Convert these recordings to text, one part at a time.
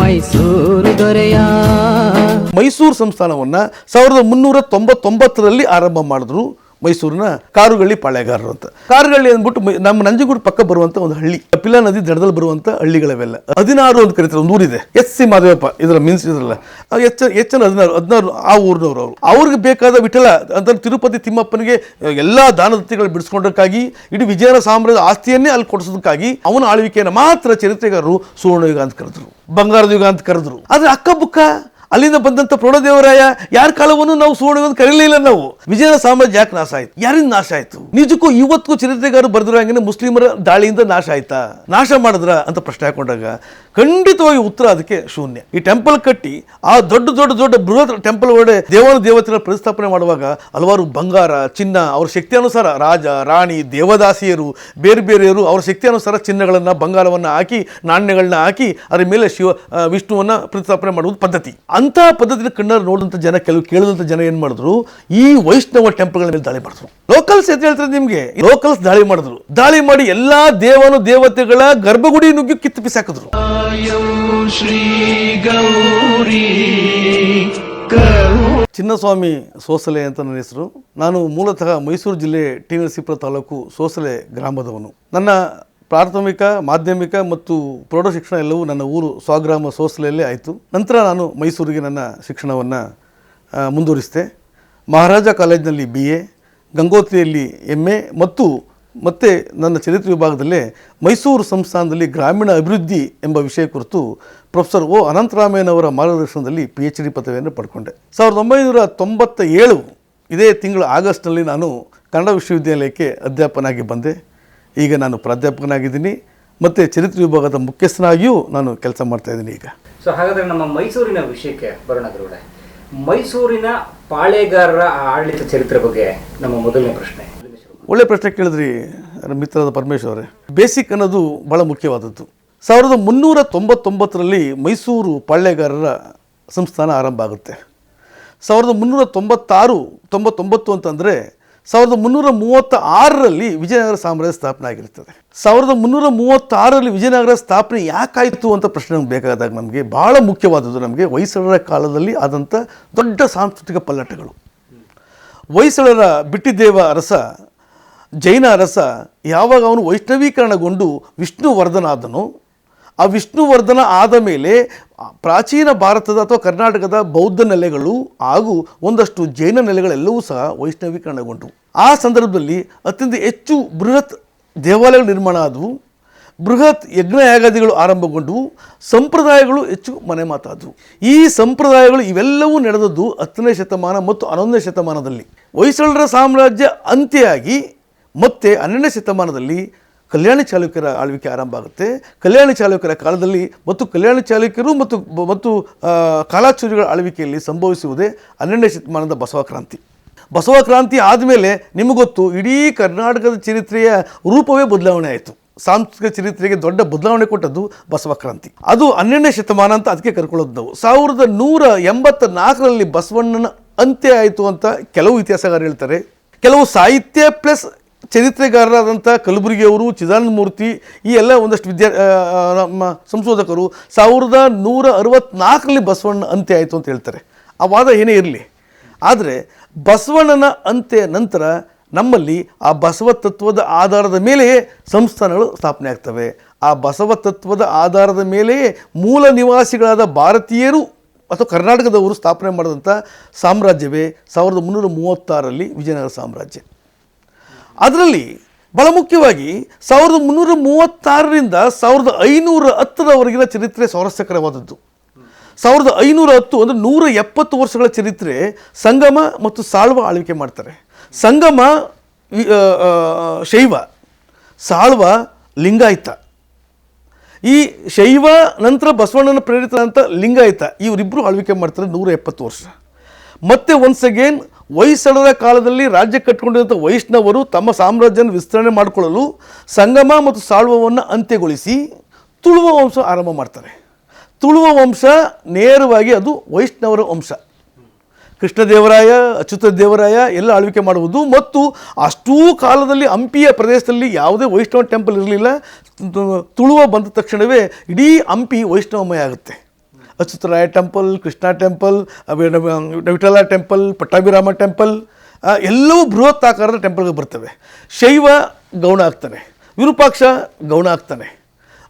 ಮೈಸೂರು ದೊರೆಯ ಮೈಸೂರು ಸಂಸ್ಥಾನವನ್ನು ಸಾವಿರದ ಮುನ್ನೂರ ತೊಂಬತ್ತೊಂಬತ್ತರಲ್ಲಿ ಆರಂಭ ಮಾಡಿದ್ರು. ಮೈಸೂರಿನ ಕಾರುಗಳ್ಳಿ ಪಾಳೆಗಾರರು ಅಂತ. ಕಾರುಗಳ್ಳಿ ಅಂದ್ಬಿಟ್ಟು ನಮ್ಮ ನಂಜನಗೂಡು ಪಕ್ಕ ಬರುವಂತ ಒಂದು ಹಳ್ಳಿ. ಕಪಿಲಾ ನದಿ ದಡದಲ್ಲಿ ಬರುವಂತ ಹಳ್ಳಿಗಳವೆಲ್ಲ. ಹದಿನಾರು ಅಂತ ಕರೀತಾರೆ, ಒಂದು ಊರಿದೆ. ಎಸ್ ಸಿ ಮಾದೇವಪ್ಪ ಇದರ ಮೀನ್ಸ್ ಇದ್ರಲ್ಲ. ಎಚ್ ಎಚ್ ಎನ್ ಹದಿನಾರು ಹದಿನಾರು, ಆ ಊರಿನವರು ಅವರು. ಅವ್ರಿಗೆ ಬೇಕಾದ ವಿಠಲ ಅಂತ ತಿರುಪತಿ ತಿಮ್ಮಪ್ಪನಿಗೆ ಎಲ್ಲಾ ದಾನದತ್ತಿಗಳು ಬಿಡಿಸ್ಕೊಂಡಕ್ಕಾಗಿ ಇಡೀ ವಿಜಯನ ಸಾಮ್ರಾಜ್ಯದ ಆಸ್ತಿಯನ್ನೇ ಅಲ್ಲಿ ಕೊಡಿಸೋದಕ್ಕಾಗಿ, ಅವನ ಆಳ್ವಿಕೆಯನ್ನು ಮಾತ್ರ ಚರಿತ್ರೆಗಾರರು ಸುವರ್ಣ ಯುಗ ಅಂತ ಕರೆದ್ರು. ಬಂಗಾರದ ಯುಗ ಅಂತ ಕರೆದ್ರು. ಆದ್ರೆ ಅಕ್ಕಬುಕ್ಕ ಅಲ್ಲಿಂದ ಬಂದಂತ ಪ್ರೌಢದೇವರಾಯ ಯಾರ ಕಾಲವನ್ನು ನಾವು ಸುವರ್ಣ ಕರೀಲಿಲ್ಲ ನಾವು? ವಿಜಯನ ಸಾಮ್ರಾಜ್ಯ ಯಾಕೆ ನಾಶ ಆಯ್ತು? ಯಾರಿಂದ ನಾಶ ಆಯ್ತು? ನಿಜಕ್ಕೂ ಇವತ್ತು ಚರಿತ್ರೆಗಾರರು ಬರೆದಿರೋ ಹಂಗೆ ಮುಸ್ಲಿಮರ ದಾಳಿಯಿಂದ ನಾಶ ಆಯ್ತಾ? ನಾಶ ಮಾಡಿದ್ರ ಅಂತ ಪ್ರಶ್ನೆ ಹಾಕೊಂಡಾಗ ಖಂಡಿತವಾಗಿ ಉತ್ತರ ಅದಕ್ಕೆ ಶೂನ್ಯ. ಈ ಟೆಂಪಲ್ ಕಟ್ಟಿ ಆ ದೊಡ್ಡ ದೊಡ್ಡ ದೊಡ್ಡ ಬೃಹತ್ ಟೆಂಪಲ್ ಒಳಗಡೆ ದೇವಾನು ದೇವತೆಗಳ ಪ್ರತಿಷ್ಠಾಪನೆ ಮಾಡುವಾಗ ಹಲವಾರು ಬಂಗಾರ, ಚಿನ್ನ, ಅವ್ರ ಶಕ್ತಿ ಅನುಸಾರ ರಾಜ, ರಾಣಿ, ದೇವದಾಸಿಯರು, ಬೇರೆ ಬೇರೆಯವರು ಅವ್ರ ಶಕ್ತಿ ಅನುಸಾರ ಚಿನ್ನಗಳನ್ನು, ಬಂಗಾರವನ್ನು ಹಾಕಿ, ನಾಣ್ಯಗಳನ್ನ ಹಾಕಿ, ಅದರ ಮೇಲೆ ಶಿವ ವಿಷ್ಣುವನ್ನ ಪ್ರತಿಷ್ಠಾಪನೆ ಮಾಡುವುದು ಪದ್ಧತಿ. ಅಂತ ಪದ್ಧತಿಯಲ್ಲಿ ಕಣ್ಣರು ನೋಡಿದಂಥ ಜನ, ಕೆಲವು ಕೇಳಿದಂಥ ಜನ ಏನು ಮಾಡಿದ್ರು? ಈ ವೈಷ್ಣವ ಟೆಂಪಲ್ಗಳ ಮೇಲೆ ದಾಳಿ ಮಾಡಿದ್ರು. ಲೋಕಲ್ಸ್ ಅಂತ ಹೇಳ್ತಾರೆ ನಿಮಗೆ? ಲೋಕಲ್ಸ್ ದಾಳಿ ಮಾಡಿದ್ರು. ದಾಳಿ ಮಾಡಿ ಎಲ್ಲಾ ದೇವನು ದೇವತೆಗಳ ಗರ್ಭಗುಡಿ ನುಗ್ಗಿ ಕಿತ್ತು ಬಿಸಾಕಿದ್ರು ಚಿನ್ನಸ್ವಾಮಿ ಸೋಸಲೆ ಅಂತ ನನ್ನ ಹೆಸರು. ನಾನು ಮೂಲತಃ ಮೈಸೂರು ಜಿಲ್ಲೆ ಟಿ ನರಸೀಪುರ ತಾಲೂಕು ಸೋಸಲೆ ಗ್ರಾಮದವನು. ನನ್ನ ಪ್ರಾಥಮಿಕ, ಮಾಧ್ಯಮಿಕ ಮತ್ತು ಪ್ರೌಢ ಶಿಕ್ಷಣ ಎಲ್ಲವೂ ನನ್ನ ಊರು ಸ್ವಗ್ರಾಮ ಸೋಸಲೆಯಲ್ಲೇ ಆಯಿತು. ನಂತರ ನಾನು ಮೈಸೂರಿಗೆ ನನ್ನ ಶಿಕ್ಷಣವನ್ನು ಮುಂದುವರಿಸಿದೆ. ಮಹಾರಾಜ ಕಾಲೇಜಿನಲ್ಲಿ ಬಿ ಎ ಗಂಗೋತ್ರಿಯಲ್ಲಿ ಎಂ ಎ ಮತ್ತು ಮತ್ತೆ ನನ್ನ ಚರಿತ್ರೆ ವಿಭಾಗದಲ್ಲೇ ಮೈಸೂರು ಸಂಸ್ಥಾನದಲ್ಲಿ ಗ್ರಾಮೀಣ ಅಭಿವೃದ್ಧಿ ಎಂಬ ವಿಷಯ ಕುರಿತು ಪ್ರೊಫೆಸರ್ ಓ ಅನಂತರಾಮಯ್ಯನವರ ಮಾರ್ಗದರ್ಶನದಲ್ಲಿ ಪಿ ಎಚ್ ಡಿ ಪದವಿಯನ್ನು ಪಡ್ಕೊಂಡೆ. ಸಾವಿರದ ಒಂಬೈನೂರ ತೊಂಬತ್ತ ಏಳು ಇದೇ ತಿಂಗಳು ಆಗಸ್ಟ್ನಲ್ಲಿ ನಾನು ಕನ್ನಡ ವಿಶ್ವವಿದ್ಯಾಲಯಕ್ಕೆ ಅಧ್ಯಾಪನಾಗಿ ಬಂದೆ. ಈಗ ನಾನು ಪ್ರಾಧ್ಯಾಪಕನಾಗಿದ್ದೀನಿ ಮತ್ತು ಚರಿತ್ರೆ ವಿಭಾಗದ ಮುಖ್ಯಸ್ಥನಾಗಿಯೂ ನಾನು ಕೆಲಸ ಮಾಡ್ತಾ ಇದ್ದೀನಿ ಈಗ. ಸೊ ಹಾಗಾದರೆ ನಮ್ಮ ಮೈಸೂರಿನ ವಿಷಯಕ್ಕೆ ಬರೋಣ ಗುರುಗಳೇ. ಮೈಸೂರಿನ ಪಾಳೆಗಾರರ ಆಡಳಿತ ಚರಿತ್ರೆ ಬಗ್ಗೆ ನಮ್ಮ ಮೊದಲನೇ ಪ್ರಶ್ನೆ. ಒಳ್ಳೆ ಪ್ರಶ್ನೆ ಕೇಳಿದ್ರಿ ಪರಮೇಶ್ವರ ಪರಮೇಶ್ವರ್ ಅವರೇ. ಬೇಸಿಕ್ ಅನ್ನೋದು ಭಾಳ ಮುಖ್ಯವಾದದ್ದು. ಸಾವಿರದ ಮುನ್ನೂರ ತೊಂಬತ್ತೊಂಬತ್ತರಲ್ಲಿ ಮೈಸೂರು ಪಾಳ್ಯಗಾರರ ಸಂಸ್ಥಾನ ಆರಂಭ ಆಗುತ್ತೆ. ಸಾವಿರದ ಮುನ್ನೂರ ತೊಂಬತ್ತಾರು ತೊಂಬತ್ತೊಂಬತ್ತು ಅಂತಂದರೆ ಸಾವಿರದ ಮುನ್ನೂರ ಮೂವತ್ತ ಆರರಲ್ಲಿ ವಿಜಯನಗರ ಸಾಮ್ರಾಜ್ಯ ಸ್ಥಾಪನೆ ಆಗಿರ್ತದೆ ಸಾವಿರದ ಮುನ್ನೂರ ಮೂವತ್ತಾರರಲ್ಲಿ ವಿಜಯನಗರ ಸ್ಥಾಪನೆ ಯಾಕಾಯಿತು ಅಂತ ಪ್ರಶ್ನೆ ನಮ್ಗೆ ಬೇಕಾದಾಗ ನಮಗೆ ಭಾಳ ಮುಖ್ಯವಾದದ್ದು ನಮಗೆ ಹೊಯ್ಸಳರ ಕಾಲದಲ್ಲಿ ಆದಂಥ ದೊಡ್ಡ ಸಾಂಸ್ಕೃತಿಕ ಪಲ್ಲಟಗಳು. ಹೊಯ್ಸಳರ ಬಿಟ್ಟಿದ್ದೇವ ಅರಸ, ಜೈನ ಅರಸ, ಯಾವಾಗ ಅವನು ವೈಷ್ಣವೀಕರಣಗೊಂಡು ವಿಷ್ಣುವರ್ಧನಾದನೋ ಆ ವಿಷ್ಣುವರ್ಧನ ಆದ ಮೇಲೆ ಪ್ರಾಚೀನ ಭಾರತದ ಅಥವಾ ಕರ್ನಾಟಕದ ಬೌದ್ಧ ನೆಲೆಗಳು ಹಾಗೂ ಒಂದಷ್ಟು ಜೈನ ನೆಲೆಗಳೆಲ್ಲವೂ ಸಹ ವೈಷ್ಣವೀಕರಣಗೊಂಡವು ಆ ಸಂದರ್ಭದಲ್ಲಿ ಅತ್ಯಂತ ಹೆಚ್ಚು ಬೃಹತ್ ದೇವಾಲಯಗಳು ನಿರ್ಮಾಣ ಆದವು. ಬೃಹತ್ ಯಜ್ಞಯಾಗಾದಿಗಳು ಆರಂಭಗೊಂಡವು ಸಂಪ್ರದಾಯಗಳು ಹೆಚ್ಚು ಮನೆ ಮಾತಾದವು. ಈ ಸಂಪ್ರದಾಯಗಳು ಇವೆಲ್ಲವೂ ನಡೆದದ್ದು ಹತ್ತನೇ ಶತಮಾನ ಮತ್ತು ಹನ್ನೊಂದನೇ ಶತಮಾನದಲ್ಲಿ. ಹೊಯ್ಸಳರ ಸಾಮ್ರಾಜ್ಯ ಅಂತ್ಯಾಗಿ ಮತ್ತೆ ಹನ್ನೆರಡನೇ ಶತಮಾನದಲ್ಲಿ ಕಲ್ಯಾಣಿ ಚಾಲುಕ್ಯರ ಆಳ್ವಿಕೆ ಆರಂಭ ಆಗುತ್ತೆ. ಕಲ್ಯಾಣ ಚಾಲುಕ್ಯರ ಕಾಲದಲ್ಲಿ ಮತ್ತು ಕಲ್ಯಾಣ ಚಾಲುಕ್ಯರು ಮತ್ತು ಮತ್ತು ಕಾಲಾಚಾರ್ಯಗಳ ಆಳ್ವಿಕೆಯಲ್ಲಿ ಸಂಭವಿಸುವುದೇ ಹನ್ನೆರಡನೇ ಶತಮಾನದ ಬಸವ ಕ್ರಾಂತಿ. ಬಸವ ಕ್ರಾಂತಿ ಆದಮೇಲೆ ನಿಮಗೊತ್ತು ಇಡೀ ಕರ್ನಾಟಕದ ಚರಿತ್ರೆಯ ರೂಪವೇ ಬದಲಾವಣೆ ಆಯಿತು. ಸಾಂಸ್ಕೃತಿಕ ಚರಿತ್ರೆಗೆ ದೊಡ್ಡ ಬದಲಾವಣೆ ಕೊಟ್ಟದ್ದು ಬಸವ ಕ್ರಾಂತಿ. ಅದು ಹನ್ನೆರಡನೇ ಶತಮಾನ ಅಂತ ಅದಕ್ಕೆ ಕರ್ಕೊಳ್ಳೋದು ನಾವು. ಸಾವಿರದ ನೂರ ಎಂಬತ್ತ ನಾಲ್ಕರಲ್ಲಿ ಬಸವಣ್ಣನ ಅಂತ್ಯ ಆಯಿತು ಅಂತ ಕೆಲವು ಇತಿಹಾಸಗಾರರು ಹೇಳ್ತಾರೆ. ಕೆಲವು ಸಾಹಿತ್ಯ ಪ್ಲಸ್ ಚರಿತ್ರೆಗಾರರಾದಂಥ ಕಲಬುರಗಿಯವರು ಚಿದಾನಂದ ಮೂರ್ತಿ, ಈ ಎಲ್ಲ ಒಂದಷ್ಟು ವಿದ್ಯಾ ನಮ್ಮ ಸಂಶೋಧಕರು ಸಾವಿರದ ನೂರ ಅರವತ್ನಾಲ್ಕರಲ್ಲಿ ಬಸವಣ್ಣ ಅಂತ್ಯ ಆಯಿತು ಅಂತ ಹೇಳ್ತಾರೆ. ಆ ವಾದ ಏನೇ ಇರಲಿ. ಆದರೆ ಬಸವಣ್ಣನ ಅಂತ್ಯ ನಂತರ ನಮ್ಮಲ್ಲಿ ಆ ಬಸವ ತತ್ವದ ಆಧಾರದ ಮೇಲೆಯೇ ಸಂಸ್ಥಾನಗಳು ಸ್ಥಾಪನೆ ಆಗ್ತವೆ. ಆ ಬಸವ ತತ್ವದ ಆಧಾರದ ಮೇಲೆಯೇ ಮೂಲ ನಿವಾಸಿಗಳಾದ ಭಾರತೀಯರು ಅಥವಾ ಕರ್ನಾಟಕದವರು ಸ್ಥಾಪನೆ ಮಾಡಿದಂಥ ಸಾಮ್ರಾಜ್ಯವೇ ಸಾವಿರದ ಮುನ್ನೂರ ಮೂವತ್ತಾರಲ್ಲಿ ವಿಜಯನಗರ ಸಾಮ್ರಾಜ್ಯ. ಅದರಲ್ಲಿ ಬಹಳ ಮುಖ್ಯವಾಗಿ ಸಾವಿರದ ಮುನ್ನೂರ ಮೂವತ್ತಾರರಿಂದ ಸಾವಿರದ ಐನೂರ ಹತ್ತರವರೆಗಿನ ಚರಿತ್ರೆ ಸ್ವಾರಸ್ಯಕರವಾದದ್ದು. ಸಾವಿರದ ಐನೂರ ಹತ್ತು ಅಂದರೆ ನೂರ ಎಪ್ಪತ್ತು ವರ್ಷಗಳ ಚರಿತ್ರೆ ಸಂಗಮ ಮತ್ತು ಸಾಳ್ವ ಆಳ್ವಿಕೆ ಮಾಡ್ತಾರೆ. ಸಂಗಮ ಶೈವ, ಸಾಳ್ವ, ಲಿಂಗಾಯತ. ಈ ಶೈವ, ನಂತರ ಬಸವಣ್ಣನ ಪ್ರೇರಿತರಂತ ಲಿಂಗಾಯಿತ ಇವರಿಬ್ಬರು ಆಳ್ವಿಕೆ ಮಾಡ್ತಾರೆ ನೂರ ಎಪ್ಪತ್ತು ವರ್ಷ. ಮತ್ತೆ ಒನ್ಸ್ ಅಗೇನ್ ಹೊಯ್ಸಳರ ಕಾಲದಲ್ಲಿ ರಾಜ್ಯ ಕಟ್ಟಿಕೊಂಡಿರುವಂಥ ವೈಷ್ಣವರು ತಮ್ಮ ಸಾಮ್ರಾಜ್ಯವನ್ನು ವಿಸ್ತರಣೆ ಮಾಡಿಕೊಳ್ಳಲು ಸಂಗಮ ಮತ್ತು ಸಾಳ್ವವನ್ನು ಅಂತ್ಯಗೊಳಿಸಿ ತುಳುವ ವಂಶ ಆರಂಭ ಮಾಡ್ತಾರೆ. ತುಳುವ ವಂಶ ನೇರವಾಗಿ ಅದು ವೈಷ್ಣವರ ವಂಶ. ಕೃಷ್ಣದೇವರಾಯ ಅಚ್ಯುತ ದೇವರಾಯ ಎಲ್ಲ ಆಳ್ವಿಕೆ ಮಾಡುವುದು ಮತ್ತು ಅಷ್ಟೂ ಕಾಲದಲ್ಲಿ ಹಂಪಿಯ ಪ್ರದೇಶದಲ್ಲಿ ಯಾವುದೇ ವೈಷ್ಣವ ಟೆಂಪಲ್ ಇರಲಿಲ್ಲ. ತುಳುವ ಬಂದ ತಕ್ಷಣವೇ ಇಡೀ ಹಂಪಿ ವೈಷ್ಣವಮಯ ಆಗುತ್ತೆ. Achyutaraya temple, Krishna temple Vittala temple, Pattabhirama temple ಎಲ್ಲವೂ ಬೃಹತ್ ಆಕಾರದ ಟೆಂಪಲ್ಗೆ ಬರ್ತವೆ. ಶೈವ ಗೌಣ ಆಗ್ತಾನೆ, ವಿರೂಪಾಕ್ಷ ಗೌಣ ಆಗ್ತಾನೆ,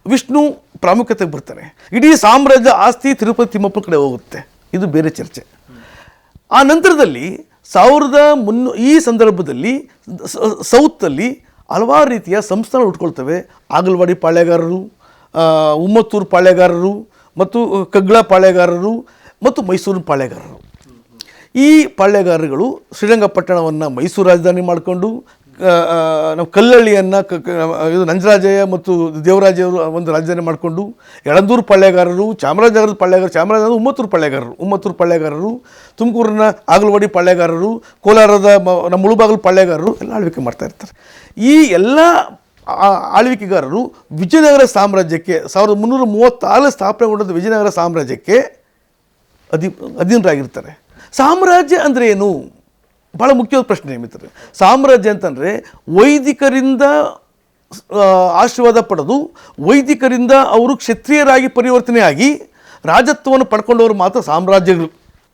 ವಿಷ್ಣು ಪ್ರಾಮುಖ್ಯತೆಗೆ ಬರ್ತಾನೆ. ಇಡೀ ಸಾಮ್ರಾಜ್ಯ ಆಸ್ತಿ ತಿರುಪತಿ ತಿಮ್ಮಪ್ಪ ಕಡೆ ಹೋಗುತ್ತೆ. ಇದು ಬೇರೆ ಚರ್ಚೆ. ಆ ನಂತರದಲ್ಲಿ ಸಾವಿರದ ಮುನ್ನೂ, ಈ ಸಂದರ್ಭದಲ್ಲಿ ಸೌತಲ್ಲಿ ಹಲವಾರು ರೀತಿಯ ಸಂಸ್ಥಾನ ಉಟ್ಕೊಳ್ತವೆ. ಆಗಲ್ವಾಡಿ ಪಾಳ್ಯಗಾರರು ಉಮ್ಮತ್ತೂರು ಪಾಳ್ಯಗಾರರು ಮತ್ತು ಕಗ್ಗಳ ಪಾಳೆಗಾರರು ಮತ್ತು ಮೈಸೂರು ಪಾಳೆಗಾರರು. ಈ ಪಾಳ್ಯಗಾರರುಗಳು ಶ್ರೀರಂಗಪಟ್ಟಣವನ್ನು ಮೈಸೂರು ರಾಜಧಾನಿ ಮಾಡಿಕೊಂಡು ನಾವು ಕಲ್ಲಳ್ಳಿಯನ್ನು ಇದು ನಂಜರಾಜಯ್ಯ ಮತ್ತು ದೇವರಾಜವರು ಒಂದು ರಾಜಧಾನಿ ಮಾಡಿಕೊಂಡು, ಯಳಂದೂರು ಪಾಳ್ಯಗಾರರು ಚಾಮರಾಜನಗರದ ಪಾಳ್ಯಗಾರರು ಚಾಮರಾಜನಗರದ ಉಮ್ಮತ್ತೂರು ಪಾಳ್ಯಗಾರರು ಉಮ್ಮತ್ತೂರು ಪಾಳ್ಯಗಾರರು ತುಮಕೂರಿನ ಆಗಲವಾಡಿ ಪಾಳ್ಯಗಾರರು ಕೋಲಾರದ ಮ- ನಮ್ಮ ಮುಳುಬಾಗಲು ಪಾಳ್ಯಗಾರರು ಎಲ್ಲ ಆಳ್ವಿಕೆ ಮಾಡ್ತಾ ಇರ್ತಾರೆ. ಈ ಎಲ್ಲ ಆಳ್ವಿಕೆಗಾರರು ವಿಜಯನಗರ ಸಾಮ್ರಾಜ್ಯಕ್ಕೆ ಸಾವಿರದ ಮುನ್ನೂರ ಮೂವತ್ತಾರು ಸ್ಥಾಪನೆಗೊಂಡಂಥ ವಿಜಯನಗರ ಸಾಮ್ರಾಜ್ಯಕ್ಕೆ ಅಧಿ, ಅಧೀನರಾಗಿರ್ತಾರೆ. ಸಾಮ್ರಾಜ್ಯ ಅಂದರೆ ಏನು? ಭಾಳ ಮುಖ್ಯವಾದ ಪ್ರಶ್ನೆ ಮಿತ್ರರೆ. ಸಾಮ್ರಾಜ್ಯ ಅಂತಂದರೆ ವೈದಿಕರಿಂದ ಆಶೀರ್ವಾದ ಪಡೆದು ವೈದಿಕರಿಂದ ಅವರು ಕ್ಷತ್ರಿಯರಾಗಿ ಪರಿವರ್ತನೆಯಾಗಿ ರಾಜತ್ವವನ್ನು ಪಡ್ಕೊಂಡವರು ಮಾತ್ರ ಸಾಮ್ರಾಜ್ಯಗಳು.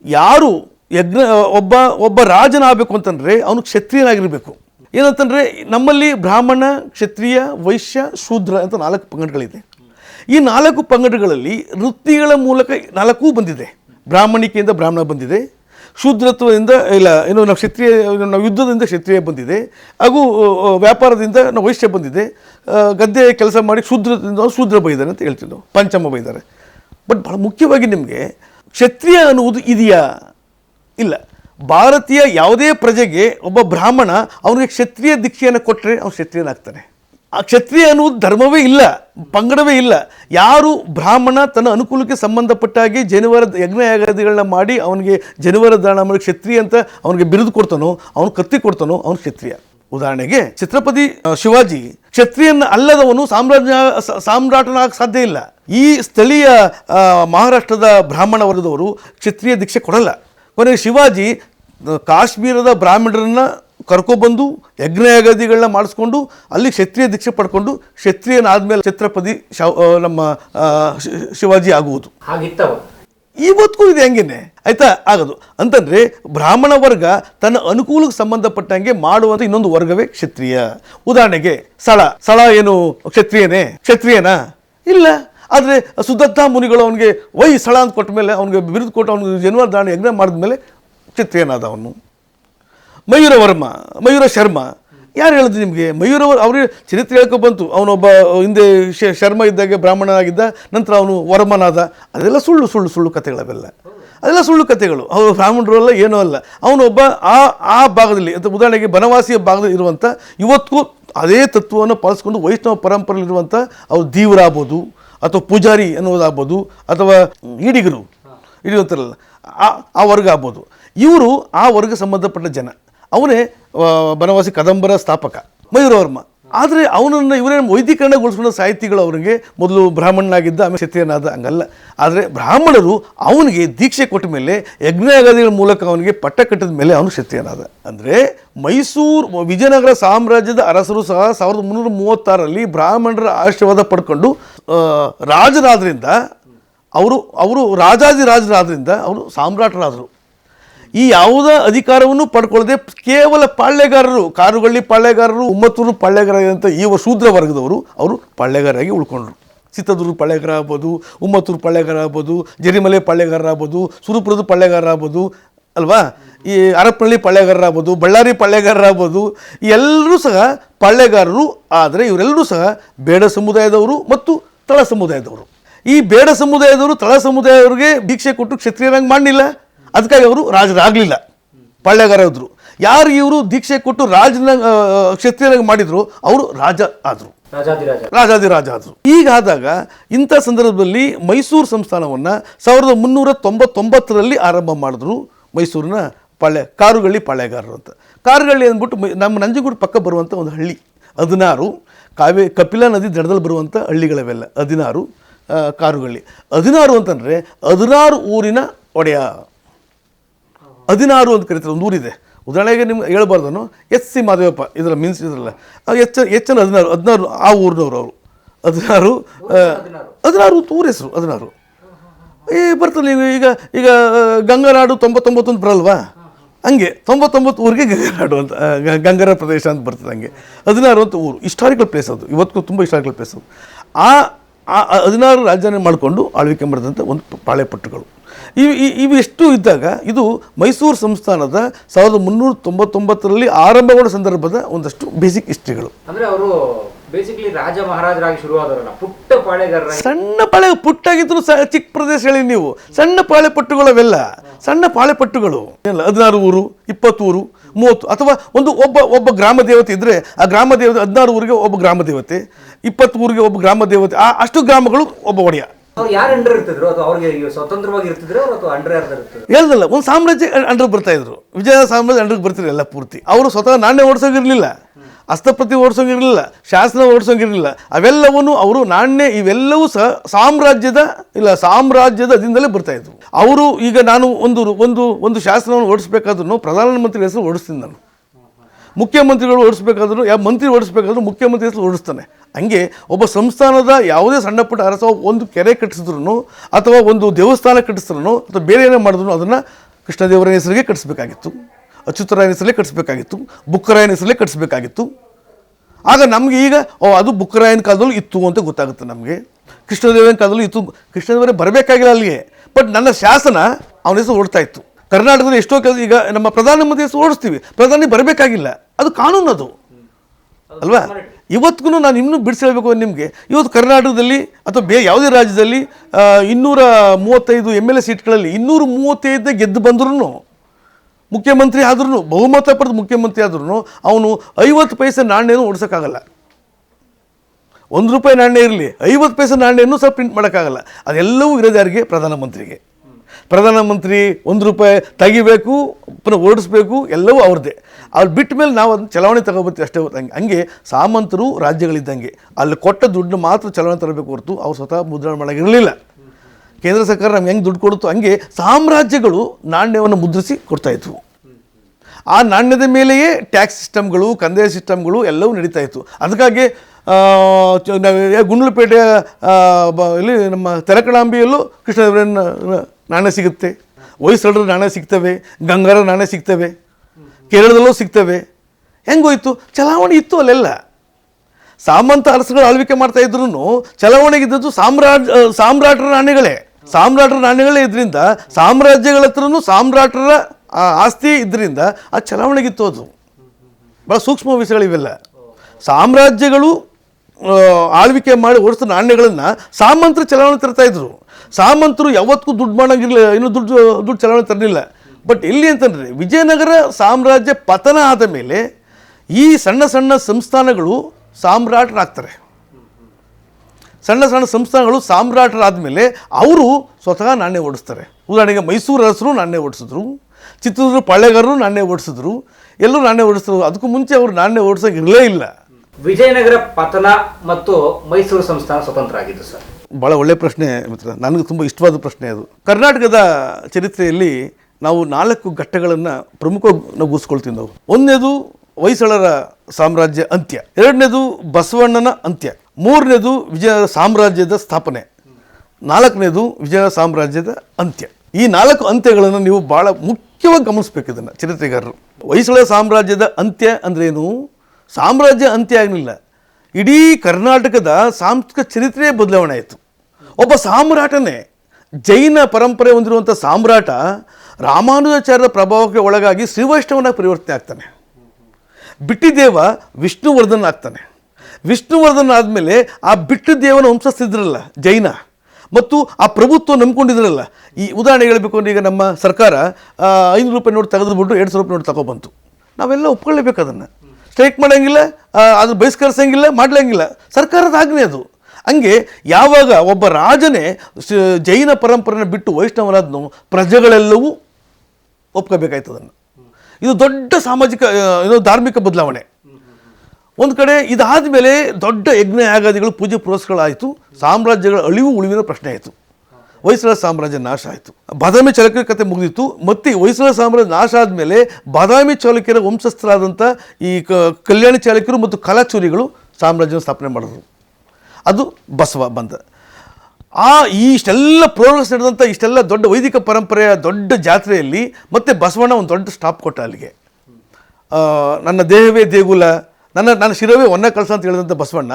ಯಾರು ಯಜ್ಞ, ಒಬ್ಬ ಒಬ್ಬ ರಾಜನಾಗಬೇಕು ಅಂತಂದರೆ ಅವನು ಕ್ಷತ್ರಿಯನಾಗಿರಬೇಕು. ಏನಂತಂದರೆ ನಮ್ಮಲ್ಲಿ ಬ್ರಾಹ್ಮಣ, ಕ್ಷತ್ರಿಯ, ವೈಶ್ಯ, ಶೂದ್ರ ಅಂತ ನಾಲ್ಕು ಪಂಗಡಗಳಿದೆ. ಈ ನಾಲ್ಕು ಪಂಗಡಗಳಲ್ಲಿ ವೃತ್ತಿಗಳ ಮೂಲಕ ನಾಲ್ಕೂ ಬಂದಿದೆ. ಬ್ರಾಹ್ಮಣಿಕೆಯಿಂದ ಬ್ರಾಹ್ಮಣ ಬಂದಿದೆ, ಶೂದ್ರತ್ವದಿಂದ, ಇಲ್ಲ, ಏನು ನಾವು ಕ್ಷತ್ರಿಯ, ನಾವು ಯುದ್ಧದಿಂದ ಕ್ಷತ್ರಿಯ ಬಂದಿದೆ, ಹಾಗೂ ವ್ಯಾಪಾರದಿಂದ ನಾವು ವೈಶ್ಯ ಬಂದಿದೆ ಗದ್ದೆ ಕೆಲಸ ಮಾಡಿ ಶೂದ್ರದಿಂದ ಶೂದ್ರ ಬೈದಾರೆ ಅಂತ ಹೇಳ್ತೀವಿ ನಾವು, ಪಂಚಮ ಬೈದಾರೆ. ಬಟ್ ಭಾಳ ಮುಖ್ಯವಾಗಿ ನಿಮಗೆ ಕ್ಷತ್ರಿಯ ಅನ್ನುವುದು ಇದೆಯಾ? ಇಲ್ಲ. ಭಾರತೀಯ ಯಾವುದೇ ಪ್ರಜೆಗೆ ಒಬ್ಬ ಬ್ರಾಹ್ಮಣ ಅವನಿಗೆ ಕ್ಷತ್ರಿಯ ದೀಕ್ಷೆಯನ್ನು ಕೊಟ್ಟರೆ ಅವನು ಕ್ಷತ್ರಿಯನಾಗ್ತಾನೆ. ಆ ಕ್ಷತ್ರಿಯ ಅನ್ನುವುದು ಧರ್ಮವೇ ಇಲ್ಲ, ಪಂಗಡವೇ ಇಲ್ಲ. ಯಾರು ಬ್ರಾಹ್ಮಣ ತನ್ನ ಅನುಕೂಲಕ್ಕೆ ಸಂಬಂಧಪಟ್ಟ ಹಾಗೆ ಜನಿವಾರ ಯಜ್ಞ ಯಾಗಾದಿಗಳನ್ನ ಮಾಡಿ ಅವನಿಗೆ ಜನಿವಾರ ದಾನ ಮಾಡಿ ಕ್ಷತ್ರಿಯ ಅಂತ ಅವನಿಗೆ ಬಿರುದು ಕೊಡ್ತಾನೋ, ಅವನು ಕತ್ತಿ ಕೊಡ್ತಾನೋ, ಅವನು ಕ್ಷತ್ರಿಯ. ಉದಾಹರಣೆಗೆ ಛತ್ರಪತಿ ಶಿವಾಜಿ ಕ್ಷತ್ರಿಯನ್ನ ಅಲ್ಲದವನು ಸಾಮ್ರಾಜ್ಯ ಸಾಮ್ರಾಟನಾಗ ಸಾಧ್ಯ ಇಲ್ಲ. ಈ ಸ್ಥಳೀಯ ಮಹಾರಾಷ್ಟ್ರದ ಬ್ರಾಹ್ಮಣ ವರ್ಗದವರು ಕ್ಷತ್ರಿಯ ದೀಕ್ಷೆ ಕೊಡಲ್ಲ. ಕೊನೆಗೆ ಶಿವಾಜಿ ಕಾಶ್ಮೀರದ ಬ್ರಾಹ್ಮಣರನ್ನು ಕರ್ಕೊಬಂದು ಯಜ್ಞಯಾಗಾದಿಗಳನ್ನ ಮಾಡಿಸ್ಕೊಂಡು ಅಲ್ಲಿ ಕ್ಷತ್ರಿಯ ದೀಕ್ಷೆ ಪಡ್ಕೊಂಡು ಕ್ಷತ್ರಿಯನಾದ್ಮೇಲೆ ಛತ್ರಪತಿ ಶವ ನಮ್ಮ ಶಿವಾಜಿ ಆಗುವುದು. ಹಾಗಿತ್ತವ. ಇವತ್ತಿಗೂ ಇದೆ ಹಂಗೇನೆ? ಆಯ್ತಾ? ಆಗೋದು. ಅಂತಂದರೆ ಬ್ರಾಹ್ಮಣ ವರ್ಗ ತನ್ನ ಅನುಕೂಲಕ್ಕೆ ಸಂಬಂಧಪಟ್ಟಂಗೆ ಮಾಡುವಂಥ ಇನ್ನೊಂದು ವರ್ಗವೇ ಕ್ಷತ್ರಿಯ. ಉದಾಹರಣೆಗೆ ಸಳ. ಸಳ ಏನು ಕ್ಷತ್ರಿಯನೇ? ಕ್ಷತ್ರಿಯನಾ? ಇಲ್ಲ. ಆದರೆ ಸುದತ್ತ ಮುನಿಗಳು ಅವನಿಗೆ ವೈ ಸ್ಥಳ ಅಂತ ಕೊಟ್ಟ ಮೇಲೆ ಅವನಿಗೆ ಬಿರುದು ಕೊಟ್ಟು ಅವನಿಗೆ ಜನ್ವಾರ ಮಾಡಿದ ಯಜ್ಞ ಮಾಡಿದ್ಮೇಲೆ ಏನಾದ ಅವನು? ಮಯೂರ ವರ್ಮ ಮಯೂರ ಶರ್ಮ. ಯಾರು ಹೇಳಿದ್ರು ನಿಮಗೆ? ಮಯೂರ ವರ್- ಅವ್ರಿಗೆ ಚರಿತ್ರೆ ಹೇಳ್ಕೊ ಬಂತು. ಅವನೊಬ್ಬ ಹಿಂದೆ ಶರ್ಮ ಇದ್ದಾಗ ಬ್ರಾಹ್ಮಣನಾಗಿದ್ದ, ನಂತರ ಅವನು ವರ್ಮನಾದ. ಅದೆಲ್ಲ ಸುಳ್ಳು ಸುಳ್ಳು ಸುಳ್ಳು ಕಥೆಗಳವೆಲ್ಲ ಅದೆಲ್ಲ ಸುಳ್ಳು ಕಥೆಗಳು. ಅವರು ಬ್ರಾಹ್ಮಣರು ಅಲ್ಲ, ಏನೂ ಅಲ್ಲ. ಅವನೊಬ್ಬ ಆ ಆ ಭಾಗದಲ್ಲಿ, ಅಂತ ಉದಾಹರಣೆಗೆ ಬನವಾಸಿಯ ಭಾಗದಲ್ಲಿ ಇರುವಂಥ ಇವತ್ತಿಗೂ ಅದೇ ತತ್ವವನ್ನು ಪಾಲಿಸ್ಕೊಂಡು ವೈಷ್ಣವ ಪರಂಪರೆಯಲ್ಲಿರುವಂಥ ಅವ್ರು ದೀವರಾಗ್ಬೋದು ಅಥವಾ ಪೂಜಾರಿ ಎನ್ನುವುದಾಗ್ಬೋದು ಅಥವಾ ಈಡಿಗರು ಹಿಡಿಯುವಂತಾರಲ್ಲ ಆ ಆ ವರ್ಗ ಆಗ್ಬೋದು. ಇವರು ಆ ವರ್ಗ ಸಂಬಂಧಪಟ್ಟ ಜನ. ಅವನೇ ಬನವಾಸಿ ಕದಂಬರ ಸ್ಥಾಪಕ, ಮಯೂರವರ್ಮ. ಆದರೆ ಅವನನ್ನು ಇವರೇ ವೈದಿಕರಣಗೊಳಿಸ್ಕೊಂಡ ಸಾಹಿತಿಗಳು ಅವನಿಗೆ ಮೊದಲು ಬ್ರಾಹ್ಮಣನಾಗಿದ್ದ ಆಮೇಲೆ ಕ್ಷತ್ರಿಯನಾದ ಹಂಗಲ್ಲ. ಆದರೆ ಬ್ರಾಹ್ಮಣರು ಅವನಿಗೆ ದೀಕ್ಷೆ ಕೊಟ್ಟ ಮೇಲೆ ಯಜ್ಞಾಗಾದಿಗಳ ಮೂಲಕ ಅವನಿಗೆ ಪಟ್ಟ ಕಟ್ಟಿದ ಮೇಲೆ ಅವನು ಕ್ಷತ್ರಿಯನಾದ. ಅಂದರೆ ಮೈಸೂರು ವಿಜಯನಗರ ಸಾಮ್ರಾಜ್ಯದ ಅರಸರು ಸಹ ಸಾವಿರದ ಮುನ್ನೂರ ಮೂವತ್ತಾರರಲ್ಲಿ ಬ್ರಾಹ್ಮಣರ ಆಶೀರ್ವಾದ ಪಡ್ಕೊಂಡು ರಾಜರಾದ್ರಿಂದ, ಅವರು ಅವರು ರಾಜಾದಿರಾಜರಾದ್ರಿಂದ ಅವರು ಸಾಮ್ರಾಟರಾದರು. ಈ ಯಾವುದೇ ಅಧಿಕಾರವನ್ನು ಪಡ್ಕೊಳ್ಳದೆ ಕೇವಲ ಪಾಳ್ಯಗಾರರು, ಕಾರುಗಳ್ಳಿ ಪಾಳ್ಯಗಾರರು ಒಂಬತ್ತೂರು ಪಾಳ್ಯಗಾರ ಈ ಶೂದ್ರ ವರ್ಗದವರು, ಅವರು ಪಾಳ್ಯಗಾರಾಗಿ ಉಳ್ಕೊಂಡ್ರು. ಚಿತ್ರದುರ್ಗ ಪಾಳ್ಯಗಾರ ಆಗ್ಬೋದು ಉಮ್ಮತ್ತೂರು ಪಾಳ್ಯಗಾರ ಆಗ್ಬೋದು ಜರಿಮಲೆ ಪಾಳ್ಯಗಾರ ಆಗ್ಬೋದು ಸುರಪುರದ ಪಾಳ್ಯಗಾರ ಆಗ್ಬೋದು ಅಲ್ವಾ? ಈ ಹರಪನಹಳ್ಳಿ ಪಾಳ್ಯಗಾರರಾಗ್ಬೋದು, ಬಳ್ಳಾರಿ ಪಾಳ್ಯಗಾರರಾಗ್ಬೋದು, ಎಲ್ಲರೂ ಸಹ ಪಾಳ್ಯಗಾರರು, ಆದರೆ ಇವರೆಲ್ಲರೂ ಸಹ ಬೇಡ ಸಮುದಾಯದವರು ಮತ್ತು ತಳ ಸಮುದಾಯದವರು. ಈ ಬೇಡ ಸಮುದಾಯದವರು, ತಳ ಸಮುದಾಯದವರಿಗೆ ಭಿಕ್ಷೆ ಕೊಟ್ಟು ಕ್ಷತ್ರಿಯರಂಗೆ ಮಾಡಲಿಲ್ಲ. ಅದಕ್ಕಾಗಿ ಅವರು ರಾಜರಾಗಲಿಲ್ಲ. ಪಾಳ್ಯಗಾರ ಇದ್ರು. ಯಾರು ಇವರು ದೀಕ್ಷೆ ಕೊಟ್ಟು ರಾಜನ ಕ್ಷತ್ರಿಯನಾಗಿ ಮಾಡಿದ್ರು ಅವರು ರಾಜ ಆದರು. ರಾಜಾದಿರಾಜ ಆದರು. ಹೀಗಾದಾಗ ಇಂಥ ಸಂದರ್ಭದಲ್ಲಿ ಮೈಸೂರು ಸಂಸ್ಥಾನವನ್ನು ಸಾವಿರದ ಮುನ್ನೂರ ತೊಂಬತ್ತೊಂಬತ್ತರಲ್ಲಿ ಆರಂಭ ಮಾಡಿದ್ರು ಮೈಸೂರಿನ ಪಾಳ್ಯ ಕಾರುಗಳ್ಳಿ ಪಾಳ್ಯಗಾರರು ಅಂತ. ಕಾರುಗಳ್ಳಿ ಅಂದ್ಬಿಟ್ಟು ಮೈ- ನಮ್ಮ ನಂಜನಗೂಡು ಪಕ್ಕ ಬರುವಂಥ ಒಂದು ಹಳ್ಳಿ ಹದಿನಾರು. ಕಾವೇ ಕಪಿಲಾ ನದಿ ದಡದಲ್ಲಿ ಬರುವಂಥ ಹಳ್ಳಿಗಳವೆಲ್ಲ ಹದಿನಾರು ಕಾರುಗಳ್ಳಿ. ಹದಿನಾರು ಅಂತಂದರೆ ಹದಿನಾರು ಊರಿನ ಒಡೆಯ. ಹದಿನಾರು ಅಂತ ಕರಿತಾರೆ, ಒಂದು ಊರಿದೆ. ಉದಾಹರಣೆಗೆ ನಿಮ್ಗೆ ಹೇಳ್ಬಾರ್ದನು ಎಚ್ ಸಿ ಮಾದೇವಪ್ಪ ಇದರ ಮೀನ್ಸ್ ಇದರಲ್ಲ. ಎಚ್ ಎಚ್ ಎನ್ ಹದಿನಾರು ಹದಿನಾರು, ಆ ಊರಿನವರು ಅವರು. ಹದಿನಾರು ಹದಿನಾರು ಊರ ಹೆಸರು, ಹದಿನಾರು. ಏ, ಬರ್ತಲ್ಲ ಈಗ ಈಗ ಈಗ ಗಂಗನಾಡು ತೊಂಬತ್ತೊಂಬತ್ತು ಅಂತ ಬರಲ್ವಾ? ಹಂಗೆ, ತೊಂಬತ್ತೊಂಬತ್ತು ಊರಿಗೆ ಗಂಗನಾಡು ಅಂತ ಗಂಗರ ಪ್ರದೇಶ ಅಂತ ಬರ್ತದೆ ಹಂಗೆ. ಹದಿನಾರು ಅಂತ ಊರು ಹಿಸ್ಟಾರಿಕಲ್ ಪ್ಲೇಸ್ ಅದು. ಇವತ್ತಿಗೂ ತುಂಬ ಹಿಸ್ಟಾರಿಕಲ್ ಪ್ಲೇಸ್ ಅದು. ಆ ಹದಿನಾರು ರಾಜಧಾನಿ ಮಾಡಿಕೊಂಡು ಆಳ್ವಿಕೆ ಮಾಡಿದಂಥ ಒಂದು ಪಾಳೆಪಟ್ಟುಗಳು. ಇವು ಇವಿಷ್ಟು ಇದ್ದಾಗ ಇದು ಮೈಸೂರು ಸಂಸ್ಥಾನದ ಸಾವಿರದ ಮುನ್ನೂರ ತೊಂಬತ್ತೊಂಬತ್ತರಲ್ಲಿ ಆರಂಭಗೊಂಡ ಸಂದರ್ಭದ ಒಂದಷ್ಟು ಬೇಸಿಕ್ ಹಿಸ್ಟ್ರಿಗಳು ಅಂದ್ರೆ ಅವರು ಬೇಸಿಕಲಿ ರಾಜ ಮಹಾರಾಜರಾಗಿ ಶುರುವಾದವರಲ್ಲ ಪುಟ್ಟ ಪಾಳೆಗಾರ ಸಣ್ಣ ಪಾಳೆ ಪುಟ್ಟಾಗಿದ್ರು ಸ ಚಿಕ್ಕ ಪ್ರದೇಶ ಹೇಳಿ ನೀವು. ಸಣ್ಣ ಪಾಳೆ ಪಟ್ಟುಗಳು ಅವೆಲ್ಲ ಸಣ್ಣ ಪಾಳೆಪಟ್ಟುಗಳು ಏನಿಲ್ಲ ಹದಿನಾರು ಊರು ಇಪ್ಪತ್ತು ಊರು ಮೂವತ್ತು ಅಥವಾ ಒಂದು ಒಬ್ಬ ಒಬ್ಬ ಗ್ರಾಮ ದೇವತೆ ಇದ್ದರೆ ಆ ಗ್ರಾಮ ದೇವತೆ ಹದಿನಾರು ಊರಿಗೆ ಒಬ್ಬ ಗ್ರಾಮ ದೇವತೆ ಇಪ್ಪತ್ತು ಊರಿಗೆ ಒಬ್ಬ ಗ್ರಾಮ ದೇವತೆ ಆ ಅಷ್ಟು ಗ್ರಾಮಗಳು ಒಬ್ಬ ಒಡೆಯ. ಯಾರು ಅಂಡರ್ ಇರ್ತಿದ್ರು ಅಥವಾ ಸ್ವತಂತ್ರವಾಗಿ ಇರ್ತಿದ್ರು ಅಥವಾ ಅಂಡರ್ ಇರ್ತಿದ್ರು? ಹೇಳ್ದಲ್ಲ, ಒಂದು ಸಾಮ್ರಾಜ್ಯ ಅಂಡರ್ ಬರ್ತಾ ಇದ್ರು. ವಿಜಯ ಸಾಮ್ರಾಜ್ಯ ಅಂಡರ್ ಬರ್ತಿರಲಿಲ್ಲ ಎಲ್ಲ ಪೂರ್ತಿ. ಅವರು ಸ್ವತಃ ನಾಣ್ಯ ಓಡಿಸೋಗಿರ್ಲಿಲ್ಲ. ಹಸ್ತಪ್ರತಿ ಓಡಿಸೋಂಗಿರಲಿಲ್ಲ. ಶಾಸನ ಓಡಿಸೋಂಗಿರಲಿಲ್ಲ. ಅವೆಲ್ಲವನ್ನು ಅವರು ನಾಣ್ಯ, ಇವೆಲ್ಲವೂ ಸಹ ಸಾಮ್ರಾಜ್ಯದ, ಇಲ್ಲ ಸಾಮ್ರಾಜ್ಯದ ಅದಿಂದಲೇ ಬರ್ತಾ ಇದ್ರು. ಅವರು ಈಗ ನಾನು ಒಂದು ಒಂದು ಒಂದು ಶಾಸನವನ್ನು ಓಡಿಸ್ಬೇಕಾದ್ರೂ ಪ್ರಧಾನಮಂತ್ರಿ ಹೆಸರು ಓಡಿಸ್ತೀನಿ ನಾನು. ಮುಖ್ಯಮಂತ್ರಿಗಳು ಓಡಿಸ್ಬೇಕಾದ್ರೂ ಯಾವ ಮಂತ್ರಿ ಓಡಿಸ್ಬೇಕಾದ್ರೂ ಮುಖ್ಯಮಂತ್ರಿ ಹೆಸರು ಓಡಿಸ್ತಾನೆ. ಹಂಗೆ ಒಬ್ಬ ಸಂಸ್ಥಾನದ ಯಾವುದೇ ಸಣ್ಣ ಪುಟ್ಟ ಅರಸ ಒಂದು ಕೆರೆ ಕಟ್ಟಿಸಿದ್ರು ಅಥವಾ ಒಂದು ದೇವಸ್ಥಾನ ಕಟ್ಟಿಸಿದ್ರು ಅಥವಾ ಬೇರೆ ಏನೇ ಮಾಡಿದ್ರು ಅದನ್ನು ಕೃಷ್ಣದೇವರ ಹೆಸರಿಗೆ ಕಟ್ಟಿಸ್ಬೇಕಾಗಿತ್ತು. ಅಚ್ಯುತರಾಯನ ಹೆಸರಲ್ಲೇ ಕಟ್ಟಿಸ್ಬೇಕಾಗಿತ್ತು. ಬುಕ್ಕರಾಯನ ಹೆಸರಲ್ಲೇ ಕಟ್ಟಿಸ್ಬೇಕಾಗಿತ್ತು. ಆಗ ನಮಗೆ ಈಗ ಅದು ಬುಕ್ಕರಾಯನ ಕಾಲದಲ್ಲಿ ಇತ್ತು ಅಂತ ಗೊತ್ತಾಗುತ್ತೆ ನಮಗೆ. ಕೃಷ್ಣದೇವನ ಕಾಲದಲ್ಲಿ ಇತ್ತು. ಕೃಷ್ಣದೇವರೇ ಬರಬೇಕಾಗಿಲ್ಲ ಅಲ್ಲಿಗೆ. ಬಟ್ ನನ್ನ ಶಾಸನ ಅವನ ಹೆಸರು ಓಡ್ತಾ ಇತ್ತು. ಕರ್ನಾಟಕದಲ್ಲಿ ಎಷ್ಟೋ ಕೆಲಸ ಈಗ ನಮ್ಮ ಪ್ರಧಾನಮಂತ್ರಿ ಹೆಸರು ಓಡಿಸ್ತೀವಿ. ಪ್ರಧಾನಿ ಬರಬೇಕಾಗಿಲ್ಲ. ಅದು ಕಾನೂನು ಅದು. ಅಲ್ವಾ? ಇವತ್ತಿಗೂ ನಾನು ಇನ್ನೂ ಬಿಡಿಸಿ ಹೇಳಬೇಕು ನಿಮಗೆ. ಇವತ್ತು ಕರ್ನಾಟಕದಲ್ಲಿ ಅಥವಾ ಬೇ ಯಾವುದೇ ರಾಜ್ಯದಲ್ಲಿ ಇನ್ನೂರ ಮೂವತ್ತೈದು ಎಂ ಎಲ್ ಎ ಸೀಟ್ಗಳಲ್ಲಿ ಇನ್ನೂರ ಮೂವತ್ತೈದನೇ ಗೆದ್ದು ಬಂದ್ರೂ ಮುಖ್ಯಮಂತ್ರಿ ಆದ್ರೂ ಬಹುಮತ ಪಡೆದ ಮುಖ್ಯಮಂತ್ರಿ ಆದ್ರೂ ಅವನು ಐವತ್ತು ಪೈಸೆ ನಾಣ್ಯನೂ ಓಡಿಸೋಕ್ಕಾಗಲ್ಲ. ಒಂದು ರೂಪಾಯಿ ನಾಣ್ಯ ಇರಲಿ ಐವತ್ತು ಪೈಸೆ ನಾಣ್ಯನೂ ಸಹ ಪ್ರಿಂಟ್ ಮಾಡೋಕ್ಕಾಗಲ್ಲ. ಅದೆಲ್ಲವೂ ಇರೋದು ಯಾರಿಗೆ ಪ್ರಧಾನಮಂತ್ರಿಗೆ ಪ್ರಧಾನಮಂತ್ರಿ ಒಂದು ರೂಪಾಯಿ ತೆಗಿಬೇಕು, ಪುನಃ ಓಡಿಸ್ಬೇಕು, ಎಲ್ಲವೂ ಅವ್ರದ್ದೇ. ಅವ್ರು ಬಿಟ್ಟ ಮೇಲೆ ನಾವು ಅದನ್ನು ಚಲಾವಣೆ ತಗೋಬರ್ತೀವಿ ಅಷ್ಟೇ ಹಂಗೆ ಹಂಗೆ ಸಾಮಂತರು ರಾಜ್ಯಗಳಿದ್ದಂಗೆ. ಅಲ್ಲಿ ಕೊಟ್ಟ ದುಡ್ಡು ಮಾತ್ರ ಚಲಾವಣೆ ತರಬೇಕು ಹೊರತು ಅವ್ರು ಸ್ವತಃ ಮುದ್ರಣ ಮಾಡೋಕ್ಕಿರಲಿಲ್ಲ ಕೇಂದ್ರ ಸರ್ಕಾರ ನಮ್ಗೆ ಹೆಂಗೆ ದುಡ್ಡು ಕೊಡುತ್ತೋ ಹಂಗೆ ಸಾಮ್ರಾಜ್ಯಗಳು ನಾಣ್ಯವನ್ನು ಮುದ್ರಿಸಿ ಕೊಡ್ತಾಯಿದ್ವು ಆ ನಾಣ್ಯದ ಮೇಲೆಯೇ ಟ್ಯಾಕ್ಸ್ ಸಿಸ್ಟಮ್ಗಳು, ಕಂದಾಯ ಸಿಸ್ಟಮ್ಗಳು ಎಲ್ಲವೂ ನಡೀತಾ ಇತ್ತು. ಅದಕ್ಕಾಗಿ ಗುಂಡ್ಲುಪೇಟೆಯ ಇಲ್ಲಿ ನಮ್ಮ ತೆರಕಳಾಂಬಿಯಲ್ಲೂ ಕೃಷ್ಣದೇವರನ್ನ ನಾಣ್ಯ ಸಿಗುತ್ತೆ. ಹೊಯ್ಸಳರ ನಾಣ್ಯ ಸಿಗ್ತವೆ ಗಂಗಾರ ನಾಣ್ಯ ಸಿಗ್ತವೆ, ಕೇರಳದಲ್ಲೂ ಸಿಗ್ತವೆ. ಹೆಂಗೋಯ್ತು ಚಲಾವಣೆ ಇತ್ತು ಅಲ್ಲೆಲ್ಲ. ಸಾಮಂತ ಅರಸುಗಳು ಆಳ್ವಿಕೆ ಮಾಡ್ತಾ ಇದ್ರು ಚಲಾವಣೆಗಿದ್ದದ್ದು ಸಾಮ್ರಾಜ್ ಸಾಮ್ರಾಟರ ನಾಣ್ಯಗಳೇ. ಸಾಮ್ರಾಟರ ನಾಣ್ಯಗಳೇ ಇದರಿಂದ ಸಾಮ್ರಾಜ್ಯಗಳ ಹತ್ರನೂ ಸಾಮ್ರಾಟರ ಆಸ್ತಿ ಇದರಿಂದ ಆ ಚಲಾವಣೆಗಿತ್ತು ಅದು. ಭಾಳ ಸೂಕ್ಷ್ಮ ವಿಷಯಗಳಿವೆಲ್ಲ. ಸಾಮ್ರಾಜ್ಯಗಳು ಆಳ್ವಿಕೆ ಮಾಡಿ ಓಡಿಸಿದ ನಾಣ್ಯಗಳನ್ನು ಸಾಮಂತರು ಚಲಾವಣೆ ತರ್ತಾ ಇದ್ರು. ಸಾಮಂತರು ಯಾವತ್ತಿಗೂ ದುಡ್ಡು ಮಾಡೋಂಗಿರಲಿಲ್ಲ ಇನ್ನೂ ದುಡ್ಡು ದುಡ್ಡು ಚಲಾವಣೆ ತರಲಿಲ್ಲ. ಬಟ್ ಎಲ್ಲಿ ಅಂತಂದರೆ ವಿಜಯನಗರ ಸಾಮ್ರಾಜ್ಯ ಪತನ ಆದ ಮೇಲೆ ಈ ಸಣ್ಣ ಸಣ್ಣ ಸಂಸ್ಥಾನಗಳು ಸಾಮ್ರಾಟರಾಗ್ತಾರೆ ಸಣ್ಣ ಸಣ್ಣ ಸಂಸ್ಥಾನಗಳು ಸಾಮ್ರಾಟರಾದಮೇಲೆ ಅವರು ಸ್ವತಃ ನಾಣ್ಯ ಓಡಿಸ್ತಾರೆ. ಉದಾಹರಣೆಗೆ ಮೈಸೂರು ಅರಸರು ನಾಣ್ಯ ಓಡಿಸಿದ್ರು, ಚಿತ್ರದುರ್ಗ ಪಾಳೆಗಾರರು ನಾಣ್ಯ ಓಡಿಸಿದ್ರು, ಎಲ್ಲರೂ ನಾಣ್ಯ ಓಡಿಸಿದ್ರು. ಅದಕ್ಕೂ ಮುಂಚೆ ಅವರು ನಾಣ್ಯ ಓಡಿಸೋಕೆ ಇರಲೇ ಇಲ್ಲ. ವಿಜಯನಗರ ಪತನ ಮತ್ತು ಮೈಸೂರು ಸಂಸ್ಥಾನ ಸ್ವತಂತ್ರ ಆಗಿದ್ದು ಸರ್. ಭಾಳ ಒಳ್ಳೆ ಪ್ರಶ್ನೆ, ಮಿತ್ರ. ನನಗೆ ತುಂಬ ಇಷ್ಟವಾದ ಪ್ರಶ್ನೆ ಅದು. ಕರ್ನಾಟಕದ ಚರಿತ್ರೆಯಲ್ಲಿ ನಾವು ನಾಲ್ಕು ಘಟ್ಟಗಳನ್ನು ಪ್ರಮುಖವಾಗಿ ನಾವು ಗೂಸ್ಕೊಳ್ತೀವಿ ನಾವು. ಒಂದನೇದು ಹೊಯ್ಸಳರ ಸಾಮ್ರಾಜ್ಯ ಅಂತ್ಯ. ಎರಡನೇದು ಬಸವಣ್ಣನ ಅಂತ್ಯ. ಮೂರನೇದು ವಿಜಯನಗರ ಸಾಮ್ರಾಜ್ಯದ ಸ್ಥಾಪನೆ. ನಾಲ್ಕನೇದು ವಿಜಯನಗರ ಸಾಮ್ರಾಜ್ಯದ ಅಂತ್ಯ. ಈ ನಾಲ್ಕು ಅಂತ್ಯಗಳನ್ನು ನೀವು ಭಾಳ ಮುಖ್ಯವಾಗಿ ಗಮನಿಸ್ಬೇಕು ಇದನ್ನು, ಚರಿತ್ರೆಗಾರರು. ಹೊಯ್ಸಳ ಸಾಮ್ರಾಜ್ಯದ ಅಂತ್ಯ ಅಂದ್ರೇನು ಸಾಮ್ರಾಜ್ಯ ಅಂತ್ಯ ಆಗಲಿಲ್ಲ. ಇಡೀ ಕರ್ನಾಟಕದ ಸಾಂಸ್ಕೃತಿಕ ಚರಿತ್ರೆಯೇ ಬದಲಾವಣೆ ಆಯಿತು. ಒಬ್ಬ ಸಾಮ್ರಾಟನೇ ಜೈನ ಪರಂಪರೆ ಹೊಂದಿರುವಂಥ ಸಾಮ್ರಾಟ ರಾಮಾನುಜಾಚಾರ್ಯರ ಪ್ರಭಾವಕ್ಕೆ ಒಳಗಾಗಿ ಶ್ರೀವೈಷ್ಣವನ ಪರಿವರ್ತನೆ ಆಗ್ತಾನೆ. ಬಿಟ್ಟಿದೇವ ವಿಷ್ಣುವರ್ಧನ್ ಆಗ್ತಾನೆ. ವಿಷ್ಣುವರ್ಧನ್ ಆದಮೇಲೆ ಆ ಬಿಟ್ಟು ದೇವನ ವಂಶಸ್ಥಿದ್ರಲ್ಲ ಜೈನ. ಮತ್ತು ಆ ಪ್ರಭುತ್ವ ನಂಬ್ಕೊಂಡಿದ್ರಲ್ಲ. ಈ ಉದಾಹರಣೆ ಹೇಳಬೇಕು ಅಂದರೆ ಈಗ ನಮ್ಮ ಸರ್ಕಾರ ಐನೂರು ರೂಪಾಯಿ ನೋಟ್ ತೆಗೆದುಬಿಟ್ಟು ಎರಡು ಸಾವಿರ ರೂಪಾಯಿ ನೋಟ್ ತಗೊಬಂತು. ನಾವೆಲ್ಲ ಒಪ್ಕೊಳ್ಳೇಬೇಕು ಅದನ್ನು. ಸ್ಟ್ರೈಕ್ ಮಾಡೋಂಗಿಲ್ಲ ಅದು ಬಹಿಷ್ಕರಿಸೋಂಗಿಲ್ಲ, ಮಾಡ್ಲಂಗಿಲ್ಲ. ಸರ್ಕಾರದ ಆಜ್ಞೆ ಅದು. ಹಂಗೆ ಯಾವಾಗ ಒಬ್ಬ ರಾಜನೇ ಜೈನ ಪರಂಪರೆನ ಬಿಟ್ಟು ವೈಷ್ಣವರಾದ್ನು ಪ್ರಜೆಗಳೆಲ್ಲವೂ ಒಪ್ಕೋಬೇಕಾಯ್ತದನ್ನು ಇದು ದೊಡ್ಡ ಸಾಮಾಜಿಕ ಏನೋ ಧಾರ್ಮಿಕ ಬದಲಾವಣೆ. ಒಂದು ಕಡೆ ಇದಾದ ಮೇಲೆ ದೊಡ್ಡ ಯಜ್ಞ ಯಾಗಾದಿಗಳು ಪೂಜೆ ಪುರಸ್ಕಾರಗಳಾಯಿತು ಸಾಮ್ರಾಜ್ಯಗಳ ಅಳಿವು ಉಳಿವಿನ ಪ್ರಶ್ನೆ ಆಯಿತು. ಹೊಯ್ಸಳ ಸಾಮ್ರಾಜ್ಯ ನಾಶ ಆಯಿತು. ಬಾದಾಮಿ ಚಾಲುಕ್ಯರ ಕತೆ ಮುಗಿದಿತ್ತು. ಮತ್ತೆ ಹೊಯ್ಸಳ ಸಾಮ್ರಾಜ್ಯ ನಾಶ ಆದಮೇಲೆ ಬಾದಾಮಿ ಚಾಲುಕ್ಯರ ವಂಶಸ್ಥರಾದಂಥ ಈ ಕಲ್ಯಾಣಿ ಚಾಲುಕ್ಯರು ಮತ್ತು ಕಲಾಚೂರಿಗಳು ಸಾಮ್ರಾಜ್ಯವನ್ನು ಸ್ಥಾಪನೆ ಮಾಡಿದ್ರು. ಅದು ಬಸವ ಬಂದ. ಆ, ಈ ಇಷ್ಟೆಲ್ಲ ಪ್ರೋಗ್ರೆಸ್ ನಡೆದಂಥ ಇಷ್ಟೆಲ್ಲ ದೊಡ್ಡ ವೈದಿಕ ಪರಂಪರೆಯ ದೊಡ್ಡ ಜಾತ್ರೆಯಲ್ಲಿ ಮತ್ತೆ ಬಸವಣ್ಣ ಒಂದು ದೊಡ್ಡ ಸ್ಟಾಪ್ ಕೊಟ್ಟ ಅಲ್ಲಿಗೆ. ನನ್ನ ದೇಹವೇ ದೇಗುಲ, ನನ್ನ ನನ್ನ ಶಿರವೇ ಒನ್ನ ಕಳಸ ಅಂತ ಹೇಳಿದಂಥ ಬಸವಣ್ಣ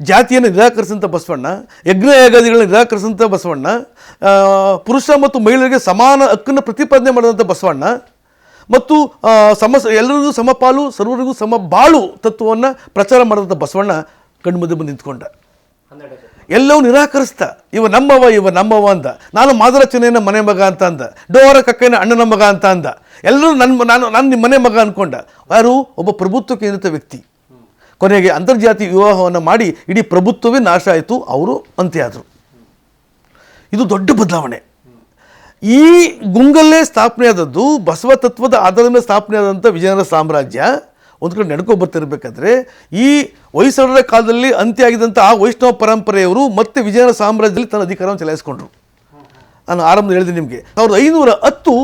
ಜಾತಿಯನ್ನು ನಿರಾಕರಿಸಿದಂಥ ಬಸವಣ್ಣ, ಯಜ್ಞ ಯಾಗಾದಿಗಳನ್ನ ನಿರಾಕರಿಸಿದಂಥ ಬಸವಣ್ಣ ಪುರುಷ ಮತ್ತು ಮಹಿಳೆಯರಿಗೆ ಸಮಾನ ಹಕ್ಕನ್ನು ಪ್ರತಿಪಾದನೆ ಮಾಡಿದಂಥ ಬಸವಣ್ಣ ಮತ್ತು ಸಮ, ಎಲ್ಲರಿಗೂ ಸಮಪಾಲು ಸರ್ವರಿಗೂ ಸಮ ಬಾಳು ತತ್ವವನ್ನು ಪ್ರಚಾರ ಮಾಡಿದಂಥ ಬಸವಣ್ಣ ಕಣ್ಮುಂದೆ ಬಂದು ನಿಂತ್ಕೊಂಡ. ಎಲ್ಲವೂ ನಿರಾಕರಿಸ್ತ. ಇವ ನಮ್ಮವ ಇವ ನಮ್ಮವ ಅಂದ. ನಾನು ಮಾದರಚನೆಯ ಮನೆ ಮಗ ಅಂತ ಅಂದ. ಡೋರ ಕಕ್ಕನ ಅಣ್ಣನ ಮಗ ಅಂತ ಅಂದ. ಎಲ್ಲರೂ ನನ್ನ ನಾನು ನಾನು ನಿಮ್ಮ ಮನೆ ಮಗ ಅಂದ್ಕೊಂಡ ಯಾರು? ಒಬ್ಬ ಪ್ರಭುತ್ವ ಕೇಂದ್ರಿತ ವ್ಯಕ್ತಿ. ಕೊನೆಗೆ ಅಂತರ್ಜಾತಿ ವಿವಾಹವನ್ನು ಮಾಡಿ ಇಡೀ ಪ್ರಭುತ್ವವೇ ನಾಶ ಆಯಿತು, ಅವರು ಅಂತ್ಯ ಇದು ದೊಡ್ಡ ಬದಲಾವಣೆ. ಈ ಗುಂಗಲ್ಲೇ ಸ್ಥಾಪನೆಯಾದದ್ದು ಬಸವ ತತ್ವದ ಆಧಾರದ ಮೇಲೆ ಸ್ಥಾಪನೆ ಆದಂಥ ವಿಜಯನಗರ ಸಾಮ್ರಾಜ್ಯ. ಒಂದು ಕಡೆ ನಡ್ಕೊ ಬರ್ತಿರ್ಬೇಕಾದ್ರೆ ಈ ಹೊಯ್ಸಳರ ಕಾಲದಲ್ಲಿ ಅಂತ್ಯ ಆಗಿದ್ದಂಥ ಆ ವೈಷ್ಣವ ಪರಂಪರೆಯವರು ಮತ್ತೆ ವಿಜಯನಗರ ಸಾಮ್ರಾಜ್ಯದಲ್ಲಿ ತನ್ನ ಅಧಿಕಾರವನ್ನು ಚಲಾಯಿಸ್ಕೊಂಡ್ರು. ನಾನು ಆರಂಭದಲ್ಲಿ ಹೇಳಿದೆ ನಿಮಗೆ. ಸಾವಿರದ ಐನೂರ ಹತ್ತು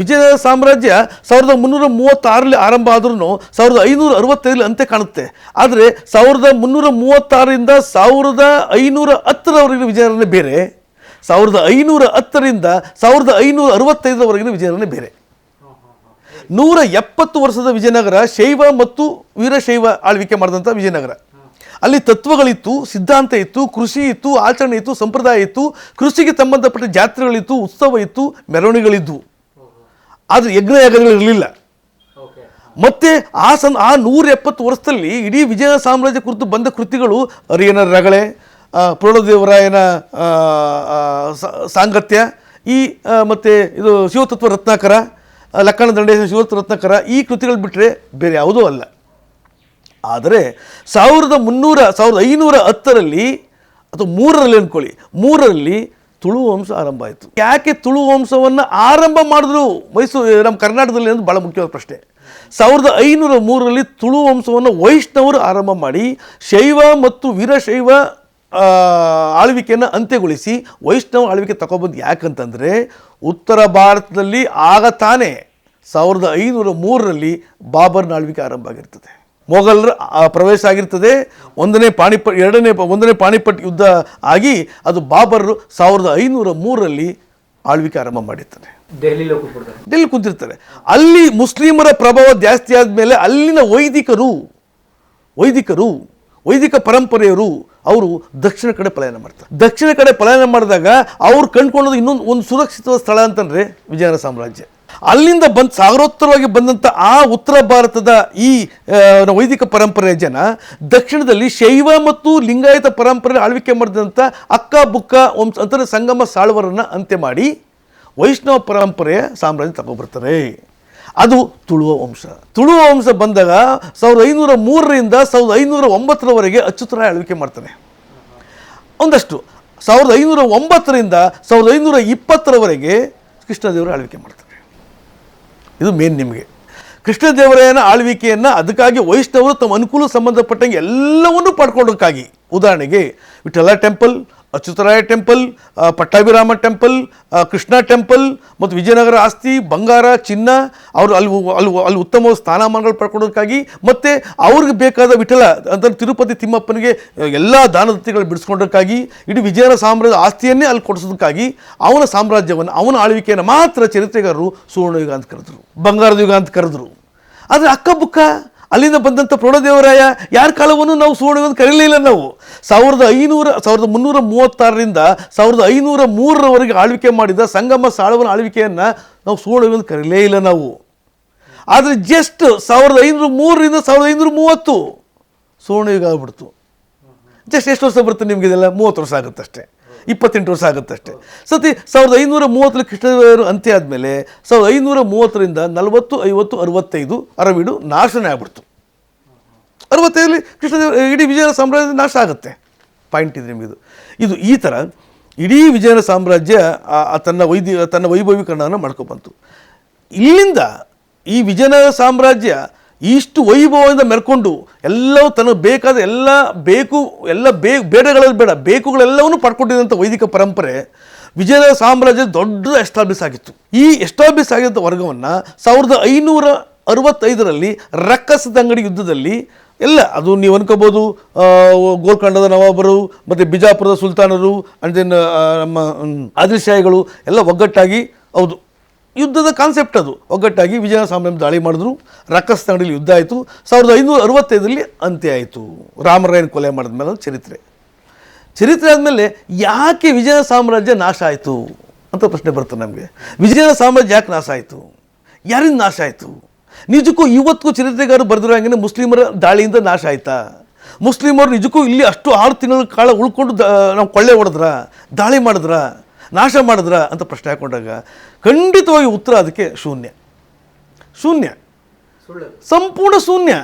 ವಿಜಯನಗರ ಸಾಮ್ರಾಜ್ಯ ಸಾವಿರದ ಮುನ್ನೂರ ಮೂವತ್ತಾರಲ್ಲಿ ಆರಂಭ ಆದ್ರೂ ಸಾವಿರದ ಐನೂರ ಅರವತ್ತೈದರಲ್ಲಿ ಅಂತ್ಯ ಕಾಣುತ್ತೆ. ಆದರೆ ಸಾವಿರದ ಮುನ್ನೂರ ಮೂವತ್ತಾರರಿಂದ ಸಾವಿರದ ಐನೂರ ಹತ್ತರವರೆಗಿನ ವಿಜಯನಗರನೇ ಬೇರೆ. ಸಾವಿರದ ಐನೂರ ಹತ್ತರಿಂದ ಸಾವಿರದ ಐನೂರ ಅರವತ್ತೈದರವರೆಗಿನ ವಿಜಯನಗರನೇ ಬೇರೆ. ನೂರ ಎಪ್ಪತ್ತು ವರ್ಷದ ವಿಜಯನಗರ ಶೈವ ಮತ್ತು ವೀರಶೈವ ಆಳ್ವಿಕೆ ಮಾಡಿದಂಥ ವಿಜಯನಗರ. ಅಲ್ಲಿ ತತ್ವಗಳಿತ್ತು ಸಿದ್ಧಾಂತ ಇತ್ತು ಕೃಷಿ ಇತ್ತು ಆಚರಣೆ ಇತ್ತು ಸಂಪ್ರದಾಯ ಇತ್ತು ಕೃಷಿಗೆ ಸಂಬಂಧಪಟ್ಟ ಜಾತ್ರೆಗಳಿತ್ತು ಉತ್ಸವ ಇತ್ತು ಮೆರವಣಿಗೆಗಳಿದ್ದವು ಆದರೆ ಯಜ್ಞ ಯಾಗಗಳು ಇರಲಿಲ್ಲ. ಓಕೆ ಮತ್ತೆ ಆ ಸನ್ ಆ ನೂರ ಎಪ್ಪತ್ತು ವರ್ಷದಲ್ಲಿ ಇಡೀ ವಿಜಯ ಸಾಮ್ರಾಜ್ಯ ಕುರಿತು ಬಂದ ಕೃತಿಗಳು ಅರಿಯನ ರಗಳೆ ಪ್ರೌಢದೇವರಾಯನ ಸಾಂಗತ್ಯ ಈ ಮತ್ತು ಇದು ಶಿವತತ್ವ ರತ್ನಾಕರ ಲಕ್ಕಣ ದಂಡೇಶ ಶಿವತತ್ವ ರತ್ನಾಕರ ಈ ಕೃತಿಗಳು ಬಿಟ್ಟರೆ ಬೇರೆ ಯಾವುದೂ ಅಲ್ಲ. ಆದರೆ ಸಾವಿರದ ಮುನ್ನೂರ, ಸಾವಿರದ ಐನೂರ ಹತ್ತರಲ್ಲಿ ಅಥವಾ ಮೂರರಲ್ಲಿ ಅಂದ್ಕೊಳ್ಳಿ, ಮೂರರಲ್ಲಿ ತುಳು ವಂಶ ಆರಂಭ ಆಯಿತು. ಯಾಕೆ ತುಳು ವಂಶವನ್ನು ಆರಂಭ ಮಾಡಿದ್ರು ಮೈಸೂರು ನಮ್ಮ ಕರ್ನಾಟಕದಲ್ಲಿ ಅಂತ ಭಾಳ ಮುಖ್ಯವಾದ ಪ್ರಶ್ನೆ. ಸಾವಿರದ ಐನೂರ ಮೂರರಲ್ಲಿ ತುಳು ವಂಶವನ್ನು ವೈಷ್ಣವರು ಆರಂಭ ಮಾಡಿ ಶೈವ ಮತ್ತು ವೀರಶೈವ ಆಳ್ವಿಕೆಯನ್ನು ಅಂತ್ಯಗೊಳಿಸಿ ವೈಷ್ಣವ ಆಳ್ವಿಕೆ ತಗೊಬಂದು ಯಾಕಂತಂದರೆ ಉತ್ತರ ಭಾರತದಲ್ಲಿ ಆಗ ತಾನೇ ಸಾವಿರದ ಐನೂರ ಮೂರರಲ್ಲಿ ಬಾಬರ್ನ ಆಳ್ವಿಕೆ ಆರಂಭ ಆಗಿರ್ತದೆ. ಮೊಘಲರ ಪ್ರವೇಶ ಆಗಿರ್ತದೆ. ಒಂದನೇ ಪಾಣಿಪಟ್ ಎರಡನೇ ಒಂದನೇ ಪಾಣಿಪಟ್ ಯುದ್ಧ ಆಗಿ ಅದು ಬಾಬರ್ ಸಾವಿರದ ಐನೂರ ಮೂರರಲ್ಲಿ ಆಳ್ವಿಕೆ ಆರಂಭ ಮಾಡಿರ್ತಾರೆ. ಡೆಲ್ಲಿ ಕುಂತಿರ್ತಾರೆ. ಅಲ್ಲಿ ಮುಸ್ಲಿಮರ ಪ್ರಭಾವ ಜಾಸ್ತಿ ಆದಮೇಲೆ ಅಲ್ಲಿನ ವೈದಿಕರು ವೈದಿಕರು ವೈದಿಕ ಪರಂಪರೆಯವರು ಅವರು ದಕ್ಷಿಣ ಕಡೆ ಪಲಾಯನ ಮಾಡ್ತಾರೆ. ದಕ್ಷಿಣ ಕಡೆ ಪಲಾಯನ ಮಾಡಿದಾಗ ಅವ್ರು ಕಂಡ್ಕೊಳ್ಳೋದು ಇನ್ನೊಂದು ಒಂದು ಸುರಕ್ಷಿತ ಸ್ಥಳ ಅಂತಂದರೆ ವಿಜಯನಗರ ಸಾಮ್ರಾಜ್ಯ. ಅಲ್ಲಿಂದ ಬಂದು ಸಾಗರೋತ್ತರವಾಗಿ ಬಂದಂಥ ಆ ಉತ್ತರ ಭಾರತದ ಈ ವೈದಿಕ ಪರಂಪರೆಯ ಜನ ದಕ್ಷಿಣದಲ್ಲಿ ಶೈವ ಮತ್ತು ಲಿಂಗಾಯತ ಪರಂಪರೆ ಆಳ್ವಿಕೆ ಮಾಡಿದಂಥ ಅಕ್ಕ ಬುಕ್ಕ ವಂಶ ಅಂತಂದರೆ ಸಂಗಮ ಸಾಳ್ವರನ್ನ ಅಂತ್ಯ ಮಾಡಿ ವೈಷ್ಣವ ಪರಂಪರೆಯ ಸಾಮ್ರಾಜ್ಯ ತಗೊಬರ್ತಾರೆ ಅದು ತುಳುವ ವಂಶ. ತುಳುವ ವಂಶ ಬಂದಾಗ ಸಾವಿರದ ಐನೂರ ಮೂರರಿಂದ ಸಾವಿರದ ಐನೂರ ಒಂಬತ್ತರವರೆಗೆ ಅಚ್ಯುತರಾಯ ಆಳ್ವಿಕೆ ಮಾಡ್ತಾನೆ. ಒಂದಷ್ಟು, ಸಾವಿರದ ಐನೂರ ಒಂಬತ್ತರಿಂದ ಸಾವಿರದ ಐನೂರ ಇಪ್ಪತ್ತರವರೆಗೆ ಕೃಷ್ಣದೇವರು ಆಳ್ವಿಕೆ ಮಾಡ್ತಾರೆ. ಇದು ಮೇನ್ ನಿಮಗೆ. ಕೃಷ್ಣದೇವರಾಯನ ಆಳ್ವಿಕೆಯನ್ನು ಅದಕ್ಕಾಗಿ ವೈಷ್ಣವರು ತಮ್ಮ ಅನುಕೂಲ ಸಂಬಂಧಪಟ್ಟಂಗೆ ಎಲ್ಲವನ್ನೂ ಪಡ್ಕೊಳ್ಳೋಕ್ಕಾಗಿ ಉದಾಹರಣೆಗೆ Vittala temple Achyutaraya temple Pattabhirama temple Krishna temple ಮತ್ತು ವಿಜಯನಗರ ಆಸ್ತಿ, ಬಂಗಾರ, ಚಿನ್ನ, ಅವರು ಅಲ್ಲಿ ಅಲ್ಲಿ ಅಲ್ಲಿ ಉತ್ತಮ ಸ್ಥಾನಮಾನಗಳು ಪಡ್ಕೊಳ್ಳೋದಕ್ಕಾಗಿ ಮತ್ತು ಅವ್ರಿಗೆ ಬೇಕಾದ ವಿಠಲ ಅಂತ ತಿರುಪತಿ ತಿಮ್ಮಪ್ಪನಿಗೆ ಎಲ್ಲ ದಾನದತ್ತಿಗಳು ಬಿಡಿಸ್ಕೊಂಡಕ್ಕಾಗಿ ಇಡೀ ವಿಜಯನಗರ ಸಾಮ್ರಾಜ್ಯ ಆಸ್ತಿಯನ್ನೇ ಅಲ್ಲಿ ಕೊಡಿಸೋದಕ್ಕಾಗಿ ಅವನ ಸಾಮ್ರಾಜ್ಯವನ್ನು, ಅವನ ಆಳ್ವಿಕೆಯನ್ನು ಮಾತ್ರ ಚರಿತ್ರೆಗಾರರು ಸುವರ್ಣ ಯುಗ ಅಂತ ಕರೆದರು, ಬಂಗಾರದ ಯುಗ ಅಂತ ಕರೆದರು. ಆದರೆ ಅಕ್ಕಬುಕ್ಕ ಅಲ್ಲಿಂದ ಬಂದಂಥ ಪ್ರೌಢದೇವರಾಯ ಯಾರ ಕಾಲವನ್ನು ನಾವು ಸುವರ್ಣ ಯುಗ ಅಂತ ಕರೀಲಿಲ್ಲ ನಾವು? ಸಾವಿರದ ಐನೂರ, ಸಾವಿರದ ಮುನ್ನೂರ ಮೂವತ್ತಾರರಿಂದ ಸಾವಿರದ ಐನೂರ ಮೂರರವರೆಗೆ ಆಳ್ವಿಕೆ ಮಾಡಿದ ಸಂಗಮ ಸಾಳವನ ಆಳ್ವಿಕೆಯನ್ನು ನಾವು ಸುವರ್ಣ ಯುಗ ಅಂತ ಕರೀಲೇ ಇಲ್ಲ ನಾವು. ಆದರೆ ಜಸ್ಟ್ ಸಾವಿರದ ಐನೂರ ಮೂರರಿಂದ ಸಾವಿರದ ಐನೂರ ಮೂವತ್ತು ಸುವರ್ಣಯುಗ ಆಗ್ಬಿಡ್ತು. ಜಸ್ಟ್ ಎಷ್ಟು ವರ್ಷ ಬರುತ್ತೆ ನಿಮಗೆ ಇದೆಲ್ಲ? ಮೂವತ್ತು ವರ್ಷ ಆಗುತ್ತೆ ಅಷ್ಟೇ. ಇಪ್ಪತ್ತೆಂಟು ವರ್ಷ ಆಗುತ್ತೆ ಅಷ್ಟೇ. ಸತಿ ಸಾವಿರದ ಐನೂರ ಮೂವತ್ತರಲ್ಲಿ ಕೃಷ್ಣದೇವರು ಅಂತ್ಯ ಆದಮೇಲೆ ಸಾವಿರದ ಐನೂರ ಮೂವತ್ತರಿಂದ ನಲವತ್ತು, ಐವತ್ತು, ಅರವತ್ತೈದು ಅರವಿಡು ನಾಶನೇ ಆಗ್ಬಿಡ್ತು. ಅರವತ್ತೈದರಲ್ಲಿ ಕೃಷ್ಣದೇವ, ಇಡೀ ವಿಜಯನ ಸಾಮ್ರಾಜ್ಯ ನಾಶ ಆಗುತ್ತೆ. ಪಾಯಿಂಟ್ ಇದೆ ನಿಮಗಿದು. ಇದು ಈ ಥರ ಇಡೀ ವಿಜಯನ ಸಾಮ್ರಾಜ್ಯ ತನ್ನ ವೈದ್ಯ, ತನ್ನ ವೈಭವೀಕರಣವನ್ನು ಮಾಡ್ಕೊಬಂತು ಇಲ್ಲಿಂದ ಈ ವಿಜಯನ ಸಾಮ್ರಾಜ್ಯ ಇಷ್ಟು ವೈಭವದಿಂದ ಮೆರ್ಕೊಂಡು ಎಲ್ಲವೂ ತನಗೆ ಬೇಕಾದ ಎಲ್ಲ ಬೇಕು, ಎಲ್ಲ ಬೇ, ಬೇಡಗಳಲ್ಲಿ ಬೇಡ, ಬೇಕುಗಳೆಲ್ಲವನ್ನೂ ಪಡ್ಕೊಂಡಿದ್ದಂಥ ವೈದಿಕ ಪರಂಪರೆ ವಿಜಯನಗರ ಸಾಮ್ರಾಜ್ಯ ದೊಡ್ಡ ಎಸ್ಟಾಬ್ಲಿಷ್ ಆಗಿತ್ತು. ಈ ಎಸ್ಟಾಬ್ಲಿಷ್ ಆಗಿದ್ದ ವರ್ಗವನ್ನು ಸಾವಿರದ ಐನೂರ ಅರವತ್ತೈದರಲ್ಲಿ ರಕ್ಕಸದ ಅಂಗಡಿ ಯುದ್ಧದಲ್ಲಿ ಎಲ್ಲ, ಅದು ನೀವು ಅನ್ಕೋಬೋದು ಗೋಲ್ಕಂಡದ ನವಾಬರು, ಮತ್ತು ಬಿಜಾಪುರದ ಸುಲ್ತಾನರು ಆ್ಯಂಡ್ ದೆನ್ ನಮ್ಮ ಆದಿಶಾಹಿಗಳು ಎಲ್ಲ ಒಗ್ಗಟ್ಟಾಗಿ ಹೌದು ಯುದ್ಧದ ಕಾನ್ಸೆಪ್ಟ್ ಅದು. ಒಗ್ಗಟ್ಟಾಗಿ ವಿಜಯ ಸಾಮ್ರಾಜ್ಯ ದಾಳಿ ಮಾಡಿದ್ರು. ರಕ್ಕಸ್ ಅಂಗಡಿಯಲ್ಲಿ ಯುದ್ಧ ಆಯಿತು. ಸಾವಿರದ ಐನೂರ ಅರವತ್ತೈದರಲ್ಲಿ ಅಂತ್ಯ ಆಯಿತು. ರಾಮರಾಯನ ಕೊಲೆ ಮಾಡಿದ ಮೇಲೆ ಚರಿತ್ರೆ. ಚರಿತ್ರೆ ಆದಮೇಲೆ ಯಾಕೆ ವಿಜಯ ಸಾಮ್ರಾಜ್ಯ ನಾಶ ಆಯಿತು ಅಂತ ಪ್ರಶ್ನೆ ಬರ್ತದೆ ನಮಗೆ. ವಿಜಯನ ಸಾಮ್ರಾಜ್ಯ ಯಾಕೆ ನಾಶ ಆಯಿತು? ಯಾರಿಂದ ನಾಶ ಆಯಿತು? ನಿಜಕ್ಕೂ ಇವತ್ತಿಗೂ ಚರಿತ್ರೆಗಾರರು ಬರೆದಿರೋ ಹಂಗೆ ಮುಸ್ಲಿಮರ ದಾಳಿಯಿಂದ ನಾಶ ಆಯಿತಾ? ಮುಸ್ಲಿಮರು ನಿಜಕ್ಕೂ ಇಲ್ಲಿ ಅಷ್ಟು ಆರು ತಿಂಗಳ ಕಾಲ ಉಳ್ಕೊಂಡು ನಾವು ಕೊಳ್ಳೆ ಹೊಡೆದ್ರ? ದಾಳಿ ಮಾಡಿದ್ರ? ನಾಶ ಮಾಡಿದ್ರ ಅಂತ ಪ್ರಶ್ನೆ ಹಾಕೊಂಡಾಗ ಖಂಡಿತವಾಗಿ ಉತ್ತರ ಅದಕ್ಕೆ ಶೂನ್ಯ. ಶೂನ್ಯ. ಸಂಪೂರ್ಣ ಶೂನ್ಯ.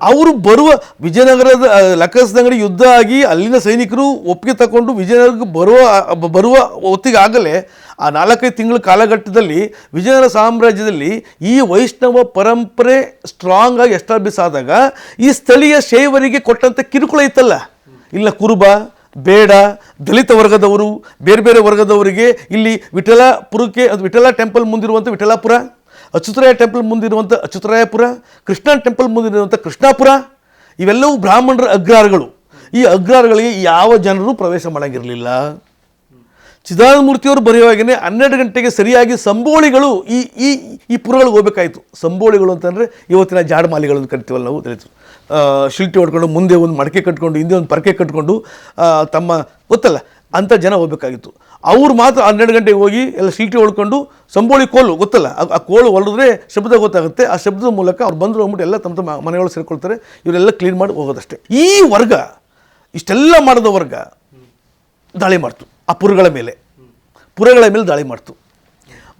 ಅವರು ಬರುವ ವಿಜಯನಗರದ ಲಕ್ಕಸದಂಗಡಿ ಯುದ್ಧ ಆಗಿ ಅಲ್ಲಿನ ಸೈನಿಕರು ಒಪ್ಪಿಗೆ ತಗೊಂಡು ವಿಜಯನಗರಕ್ಕೆ ಬರುವ ಬರುವ ಹೊತ್ತಿಗೆ ಆಗಲೇ ಆ ನಾಲ್ಕೈದು ತಿಂಗಳ ಕಾಲಘಟ್ಟದಲ್ಲಿ ವಿಜಯನಗರ ಸಾಮ್ರಾಜ್ಯದಲ್ಲಿ ಈ ವೈಷ್ಣವ ಪರಂಪರೆ ಸ್ಟ್ರಾಂಗ್ ಆಗಿ ಎಸ್ಟಾಬ್ಲಿಷ್ ಆದಾಗ ಈ ಸ್ಥಳೀಯ ಶೈವರಿಗೆ ಕೊಟ್ಟಂಥ ಕಿರುಕುಳ ಇತ್ತಲ್ಲ? ಇಲ್ಲ ಕುರುಬ ಬೇಡ ದಲಿತ ವರ್ಗದವರು ಬೇರೆ ಬೇರೆ ವರ್ಗದವರಿಗೆ ಇಲ್ಲಿ ವಿಠಲಾಪುರಕ್ಕೆ ಅದು ವಿಠಲ ಟೆಂಪಲ್ ಮುಂದಿರುವಂಥ ವಿಠಲಾಪುರ ಅಚ್ಯುತರಾಯ ಟೆಂಪಲ್ ಮುಂದಿರುವಂಥ ಅಚ್ಯುತರಾಯಪುರ ಕೃಷ್ಣ ಟೆಂಪಲ್ ಮುಂದಿರುವಂಥ ಕೃಷ್ಣಾಪುರ ಇವೆಲ್ಲವೂ ಬ್ರಾಹ್ಮಣರ ಅಗ್ರಾರಗಳು. ಈ ಅಗ್ರಹಾರಗಳಿಗೆ ಯಾವ ಜನರು ಪ್ರವೇಶ ಮಾಡಂಗಿರಲಿಲ್ಲ. ಚಿದಾನಂದ ಮೂರ್ತಿಯವರು ಬರೆಯುವಾಗೇ ಹನ್ನೆರಡು ಗಂಟೆಗೆ ಸರಿಯಾಗಿ ಸಂಬೋಳಿಗಳು ಈ ಈ ಈ ಪುರಗಳಿಗೆ ಹೋಗಬೇಕಾಯಿತು. ಸಂಬೋಳಿಗಳು ಅಂತಂದರೆ ಇವತ್ತಿನ ಜಾಡಮಾಲಿಗಳು ಅಂತ ಕರಿತೀವಲ್ಲ ನಾವು ಆ, ಶಿಲ್ಟಿ ಹೊಡ್ಕೊಂಡು ಮುಂದೆ ಒಂದು ಮಡಕೆ ಕಟ್ಕೊಂಡು, ಹಿಂದೆ ಒಂದು ಪರಕೆ ಕಟ್ಕೊಂಡು ತಮ್ಮ ಗೊತ್ತಲ್ಲ ಅಂಥ ಜನ ಹೋಗ್ಬೇಕಾಗಿತ್ತು. ಅವ್ರು ಮಾತ್ರ ಹನ್ನೆರಡು ಗಂಟೆಗೆ ಹೋಗಿ ಎಲ್ಲ ಶಿಲ್ಟಿ ಹೊಡ್ಕೊಂಡು ಸಂಬೋಳಿ ಕೋಲು, ಗೊತ್ತಲ್ಲ, ಆ- ಕೋಲು ಹೊಲಿದ್ರೆ ಶಬ್ದ ಗೊತ್ತಾಗುತ್ತೆ, ಆ ಶಬ್ದದ ಮೂಲಕ ಅವ್ರು ಬಂದರು ಹೋಗ್ಬಿಟ್ಟು ಎಲ್ಲ ತಮ್ಮ ತಮ್ಮ ಮನೆಯೊಳಗೆ ಸೇರ್ಕೊಳ್ತಾರೆ, ಇವರೆಲ್ಲ ಕ್ಲೀನ್ ಮಾಡಿ ಹೋಗೋದಷ್ಟೇ. ಈ ವರ್ಗ, ಇಷ್ಟೆಲ್ಲ ಮಾಡಿದ ವರ್ಗ ದಾಳಿ ಮಾಡ್ತು, ಆ ಪುರಗಳ ಮೇಲೆ. ಪುರಗಳ ಮೇಲೆ ದಾಳಿ ಮಾಡ್ತು.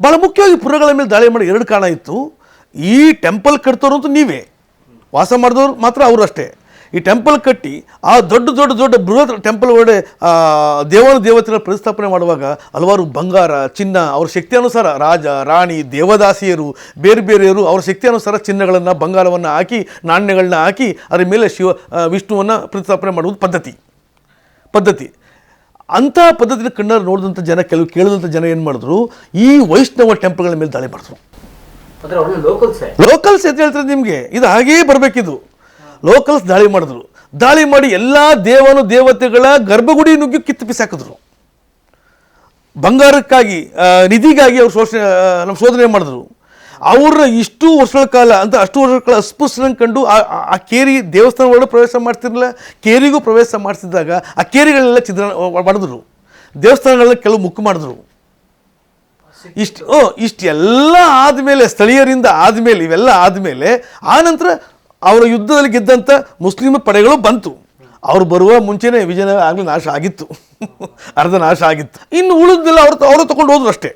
ಭಾಳ ಮುಖ್ಯವಾಗಿ ಪುರಗಳ ಮೇಲೆ ದಾಳಿ ಮಾಡಿ ಎರಡು ಕಾರಣ ಇತ್ತು. ಈ ಟೆಂಪಲ್ ಕಟ್ತವರು ಅಂತೂ ನೀವೇ. ವಾಸ ಮಾಡಿದವ್ರು ಮಾತ್ರ ಅವರು ಅಷ್ಟೇ. ಈ ಟೆಂಪಲ್ ಕಟ್ಟಿ ಆ ದೊಡ್ಡ ದೊಡ್ಡ ದೊಡ್ಡ ಬೃಹತ್ ಟೆಂಪಲ್ ಒಳಗಡೆ ಆ, ದೇವಾನು ದೇವತೆಗಳ ಪ್ರತಿಸ್ಥಾಪನೆ ಮಾಡುವಾಗ ಹಲವಾರು ಬಂಗಾರ ಚಿನ್ನ ಅವ್ರ ಶಕ್ತಿ ಅನುಸಾರ ರಾಜ ರಾಣಿ ದೇವದಾಸಿಯರು ಬೇರೆ ಬೇರೆಯವರು ಅವ್ರ ಶಕ್ತಿ ಅನುಸಾರ ಚಿನ್ನಗಳನ್ನು ಬಂಗಾರವನ್ನು ಹಾಕಿ ನಾಣ್ಯಗಳನ್ನ ಹಾಕಿ ಅದರ ಮೇಲೆ ಶಿವ ವಿಷ್ಣುವನ್ನು ಪ್ರತಿಸ್ಥಾಪನೆ ಮಾಡುವುದು ಪದ್ಧತಿ. ಪದ್ಧತಿ. ಅಂಥ ಪದ್ಧತಿನ ಕಣ್ಣರು ನೋಡಿದಂಥ ಜನ ಕೆಲವು ಕೇಳಿದಂಥ ಜನ ಏನು ಮಾಡಿದ್ರು ಈ ವೈಷ್ಣವ ಟೆಂಪಲ್ಗಳ ಮೇಲೆ ದಾಳಿ ಮಾಡಿದ್ರು. ಲೋಕಲ್ಸೇ ಅಂತ ಹೇಳ್ತಾರೆ ನಿಮಗೆ? ಇದು ಹಾಗೇ ಬರಬೇಕಿದು. ಲೋಕಲ್ಸ್ ದಾಳಿ ಮಾಡಿದ್ರು. ದಾಳಿ ಮಾಡಿ ಎಲ್ಲ ದೇವನು ದೇವತೆಗಳ ಗರ್ಭಗುಡಿ ನುಗ್ಗಿ ಕಿತ್ತು ಬಿಸಾಕಿದ್ರು ಬಂಗಾರಕ್ಕಾಗಿ ನಿಧಿಗಾಗಿ ಅವ್ರು ಶೋಷಣೆ ನಮ್ಮ ಶೋಧನೆ ಮಾಡಿದ್ರು. ಅವ್ರ ಇಷ್ಟು ವರ್ಷಗಳ ಕಾಲ ಅಂತ ಅಷ್ಟು ವರ್ಷಗಳ ಕಾಲ ಅಸ್ಪೃಶ್ಯನ ಕಂಡು ಆ- ಕೇರಿ ದೇವಸ್ಥಾನ ಒಳಗೆ ಪ್ರವೇಶ ಮಾಡ್ತಿರಲಿಲ್ಲ. ಕೇರಿಗೂ ಪ್ರವೇಶ ಮಾಡ್ತಿದ್ದಾಗ ಆ ಕೇರಿಗಳೆಲ್ಲ ಚಿತ್ರ ಮಾಡಿದ್ರು. ದೇವಸ್ಥಾನಗಳನ್ನ ಕೆಲವು ಮುಕ್ಕು ಮಾಡಿದ್ರು. ಇಷ್ಟು, ಓ ಇಷ್ಟೆಲ್ಲ ಆದಮೇಲೆ, ಸ್ಥಳೀಯರಿಂದ ಆದಮೇಲೆ, ಇವೆಲ್ಲ ಆದಮೇಲೆ ಆನಂತರ ಅವರ ಯುದ್ಧದಲ್ಲಿ ಗೆದ್ದಂಥ ಮುಸ್ಲಿಂ ಪಡೆಗಳು ಬಂತು. ಅವ್ರು ಬರುವ ಮುಂಚೆನೇ ವಿಜಯನಗರ ಆಗಲಿ ನಾಶ ಆಗಿತ್ತು. ಅರ್ಧ ನಾಶ ಆಗಿತ್ತು. ಇನ್ನು ಉಳಿದೆಲ್ಲ ಅವ್ರು ಅವರು ತಗೊಂಡು ಹೋದ್ರು ಅಷ್ಟೇ.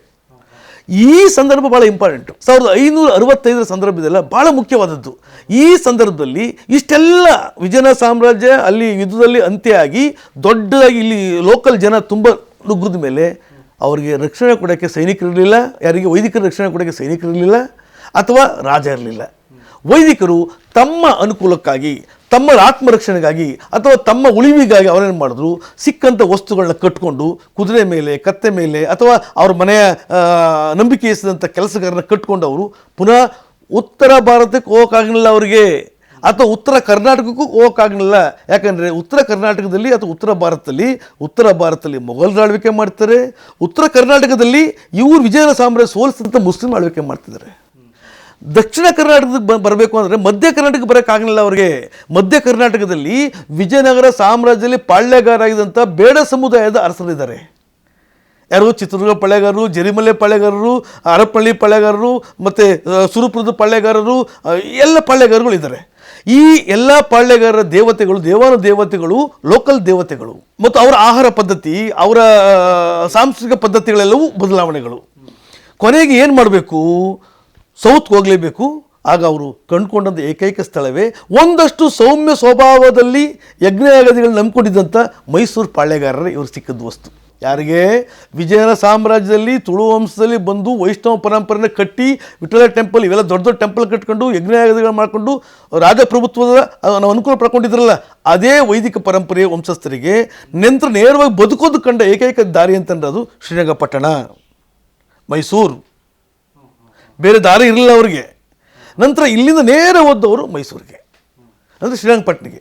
ಈ ಸಂದರ್ಭ ಭಾಳ ಇಂಪಾರ್ಟೆಂಟು ಸಾವಿರದ ಐನೂರ ಅರವತ್ತೈದರ ಸಂದರ್ಭದಲ್ಲ ಭಾಳ ಮುಖ್ಯವಾದದ್ದು. ಈ ಸಂದರ್ಭದಲ್ಲಿ ಇಷ್ಟೆಲ್ಲ ವಿಜಯನ ಸಾಮ್ರಾಜ್ಯ ಅಲ್ಲಿ ಯುದ್ಧದಲ್ಲಿ ಅಂತ್ಯ ಆಗಿ ದೊಡ್ಡದಾಗಿ ಇಲ್ಲಿ ಲೋಕಲ್ ಜನ ತುಂಬ ನುಗ್ಗಿದ ಮೇಲೆ ಅವರಿಗೆ ರಕ್ಷಣೆ ಕೊಡೋಕ್ಕೆ ಸೈನಿಕರಿರಲಿಲ್ಲ ಯಾರಿಗೆ ವೈದಿಕರ ರಕ್ಷಣೆ ಕೊಡೋಕ್ಕೆ ಸೈನಿಕರಿರಲಿಲ್ಲ ಅಥವಾ ರಾಜ ಇರಲಿಲ್ಲ. ವೈದಿಕರು ತಮ್ಮ ಅನುಕೂಲಕ್ಕಾಗಿ, ತಮ್ಮ ಆತ್ಮರಕ್ಷಣೆಗಾಗಿ ಅಥವಾ ತಮ್ಮ ಉಳಿವಿಗಾಗಿ ಅವರೇನು ಮಾಡಿದ್ರು? ಸಿಕ್ಕಂಥ ವಸ್ತುಗಳನ್ನ ಕಟ್ಕೊಂಡು ಕುದುರೆ ಮೇಲೆ, ಕತ್ತೆ ಮೇಲೆ ಅಥವಾ ಅವ್ರ ಮನೆಯ ನಂಬಿಕೆ ಇಸಿದಂಥ ಕೆಲಸಗಾರನ ಕಟ್ಕೊಂಡು ಅವರು ಪುನಃ ಉತ್ತರ ಭಾರತಕ್ಕೆ ಹೋಗೋಕ್ಕಾಗಲಿಲ್ಲ ಅವರಿಗೆ. ಅಥವಾ ಉತ್ತರ ಕರ್ನಾಟಕಕ್ಕೂ ಹೋಗೋಕ್ಕಾಗಲಿಲ್ಲ ಯಾಕಂದರೆ ಉತ್ತರ ಕರ್ನಾಟಕದಲ್ಲಿ ಅಥವಾ ಉತ್ತರ ಭಾರತದಲ್ಲಿ ಉತ್ತರ ಭಾರತದಲ್ಲಿ ಮೊಘಲ್ ಆಳ್ವಿಕೆ ಮಾಡ್ತಾರೆ. ಉತ್ತರ ಕರ್ನಾಟಕದಲ್ಲಿ ಇವರು ವಿಜಯನಗರ ಸಾಮ್ರಾಜ್ಯ ಸೋಲಿಸಿದಂಥ ಮುಸ್ಲಿಂ ಆಳ್ವಿಕೆ ಮಾಡ್ತಿದ್ದಾರೆ. ದಕ್ಷಿಣ ಕರ್ನಾಟಕಕ್ಕೆ ಬರಬೇಕು ಅಂದರೆ ಮಧ್ಯ ಕರ್ನಾಟಕಕ್ಕೆ ಬರೋಕ್ಕಾಗಲಿಲ್ಲ ಅವರಿಗೆ. ಮಧ್ಯ ಕರ್ನಾಟಕದಲ್ಲಿ ವಿಜಯನಗರ ಸಾಮ್ರಾಜ್ಯದಲ್ಲಿ ಪಾಳ್ಯಗಾರಾಗಿದ್ದಂಥ ಬೇಡ ಸಮುದಾಯದ ಅರಸರಿದ್ದಾರೆ. ಯಾರು ಚಿತ್ರದುರ್ಗ ಪಾಳ್ಯಗಾರರು, ಜರಿಮಲೆ ಪಾಳ್ಯಗಾರರು ಅರಪ್ಪಳ್ಳಿ ಪಾಳ್ಯಗಾರರು, ಮತ್ತು ಸುರಪುರದ ಪಾಳ್ಯಗಾರರು ಎಲ್ಲ ಪಾಳ್ಯಗಾರಗಳು ಇದ್ದಾರೆ ಈ ಎಲ್ಲ ಪಾಳ್ಯಗಾರರ ದೇವತೆಗಳು, ದೇವಾನು ದೇವತೆಗಳು, ಲೋಕಲ್ ದೇವತೆಗಳು ಮತ್ತು ಅವರ ಆಹಾರ ಪದ್ಧತಿ, ಅವರ ಸಾಂಸ್ಕೃತಿಕ ಪದ್ಧತಿಗಳೆಲ್ಲವೂ ಬದಲಾವಣೆಗಳು. ಕೊನೆಗೆ ಏನು ಮಾಡಬೇಕು? ಸೌತ್ಗೆ ಹೋಗಲೇಬೇಕು. ಆಗ ಅವರು ಕಂಡುಕೊಂಡಂಥ ಏಕೈಕ ಸ್ಥಳವೇ ಒಂದಷ್ಟು ಸೌಮ್ಯ ಸ್ವಭಾವದಲ್ಲಿ ಯಜ್ಞಯಾಗದಿಗಳನ್ನ ನಂಬಿಕೊಂಡಿದ್ದಂಥ ಮೈಸೂರು ಪಾಳ್ಯಗಾರರ ಇವರು ಸಿಕ್ಕಿದ ವಸ್ತು. ಯಾರಿಗೆ? ವಿಜಯನ ಸಾಮ್ರಾಜ್ಯದಲ್ಲಿ ತುಳು ವಂಶದಲ್ಲಿ ಬಂದು ವೈಷ್ಣವ ಪರಂಪರೆನ ಕಟ್ಟಿ ವಿಠಲ ಟೆಂಪಲ್ ಇವೆಲ್ಲ ದೊಡ್ಡ ದೊಡ್ಡ ಟೆಂಪಲ್ ಕಟ್ಕೊಂಡು ಯಜ್ಞಯಾಗದಿಗಳು ಮಾಡಿಕೊಂಡು ರಾಜಪ್ರಭುತ್ವದ ನಾವು ಅನುಕೂಲ ಪಡ್ಕೊಂಡಿದ್ರಲ್ಲ, ಅದೇ ವೈದಿಕ ಪರಂಪರೆಯ ವಂಶಸ್ಥರಿಗೆ ನಂತರ ನೇರವಾಗಿ ಬದುಕೋದು ಕಂಡ ಏಕೈಕ ದಾರಿ ಅಂತಂದ್ರೆ ಅದು ಶ್ರೀರಂಗಪಟ್ಟಣ ಮೈಸೂರು. ಬೇರೆ ದಾರಿ ಇರಲಿಲ್ಲ ಅವರಿಗೆ. ನಂತರ ಇಲ್ಲಿಂದ ನೇರ ಹೋದವರು ಮೈಸೂರಿಗೆ. ಅಂದರೆ ಶ್ರೀರಂಗಪಟ್ಟಣಿಗೆ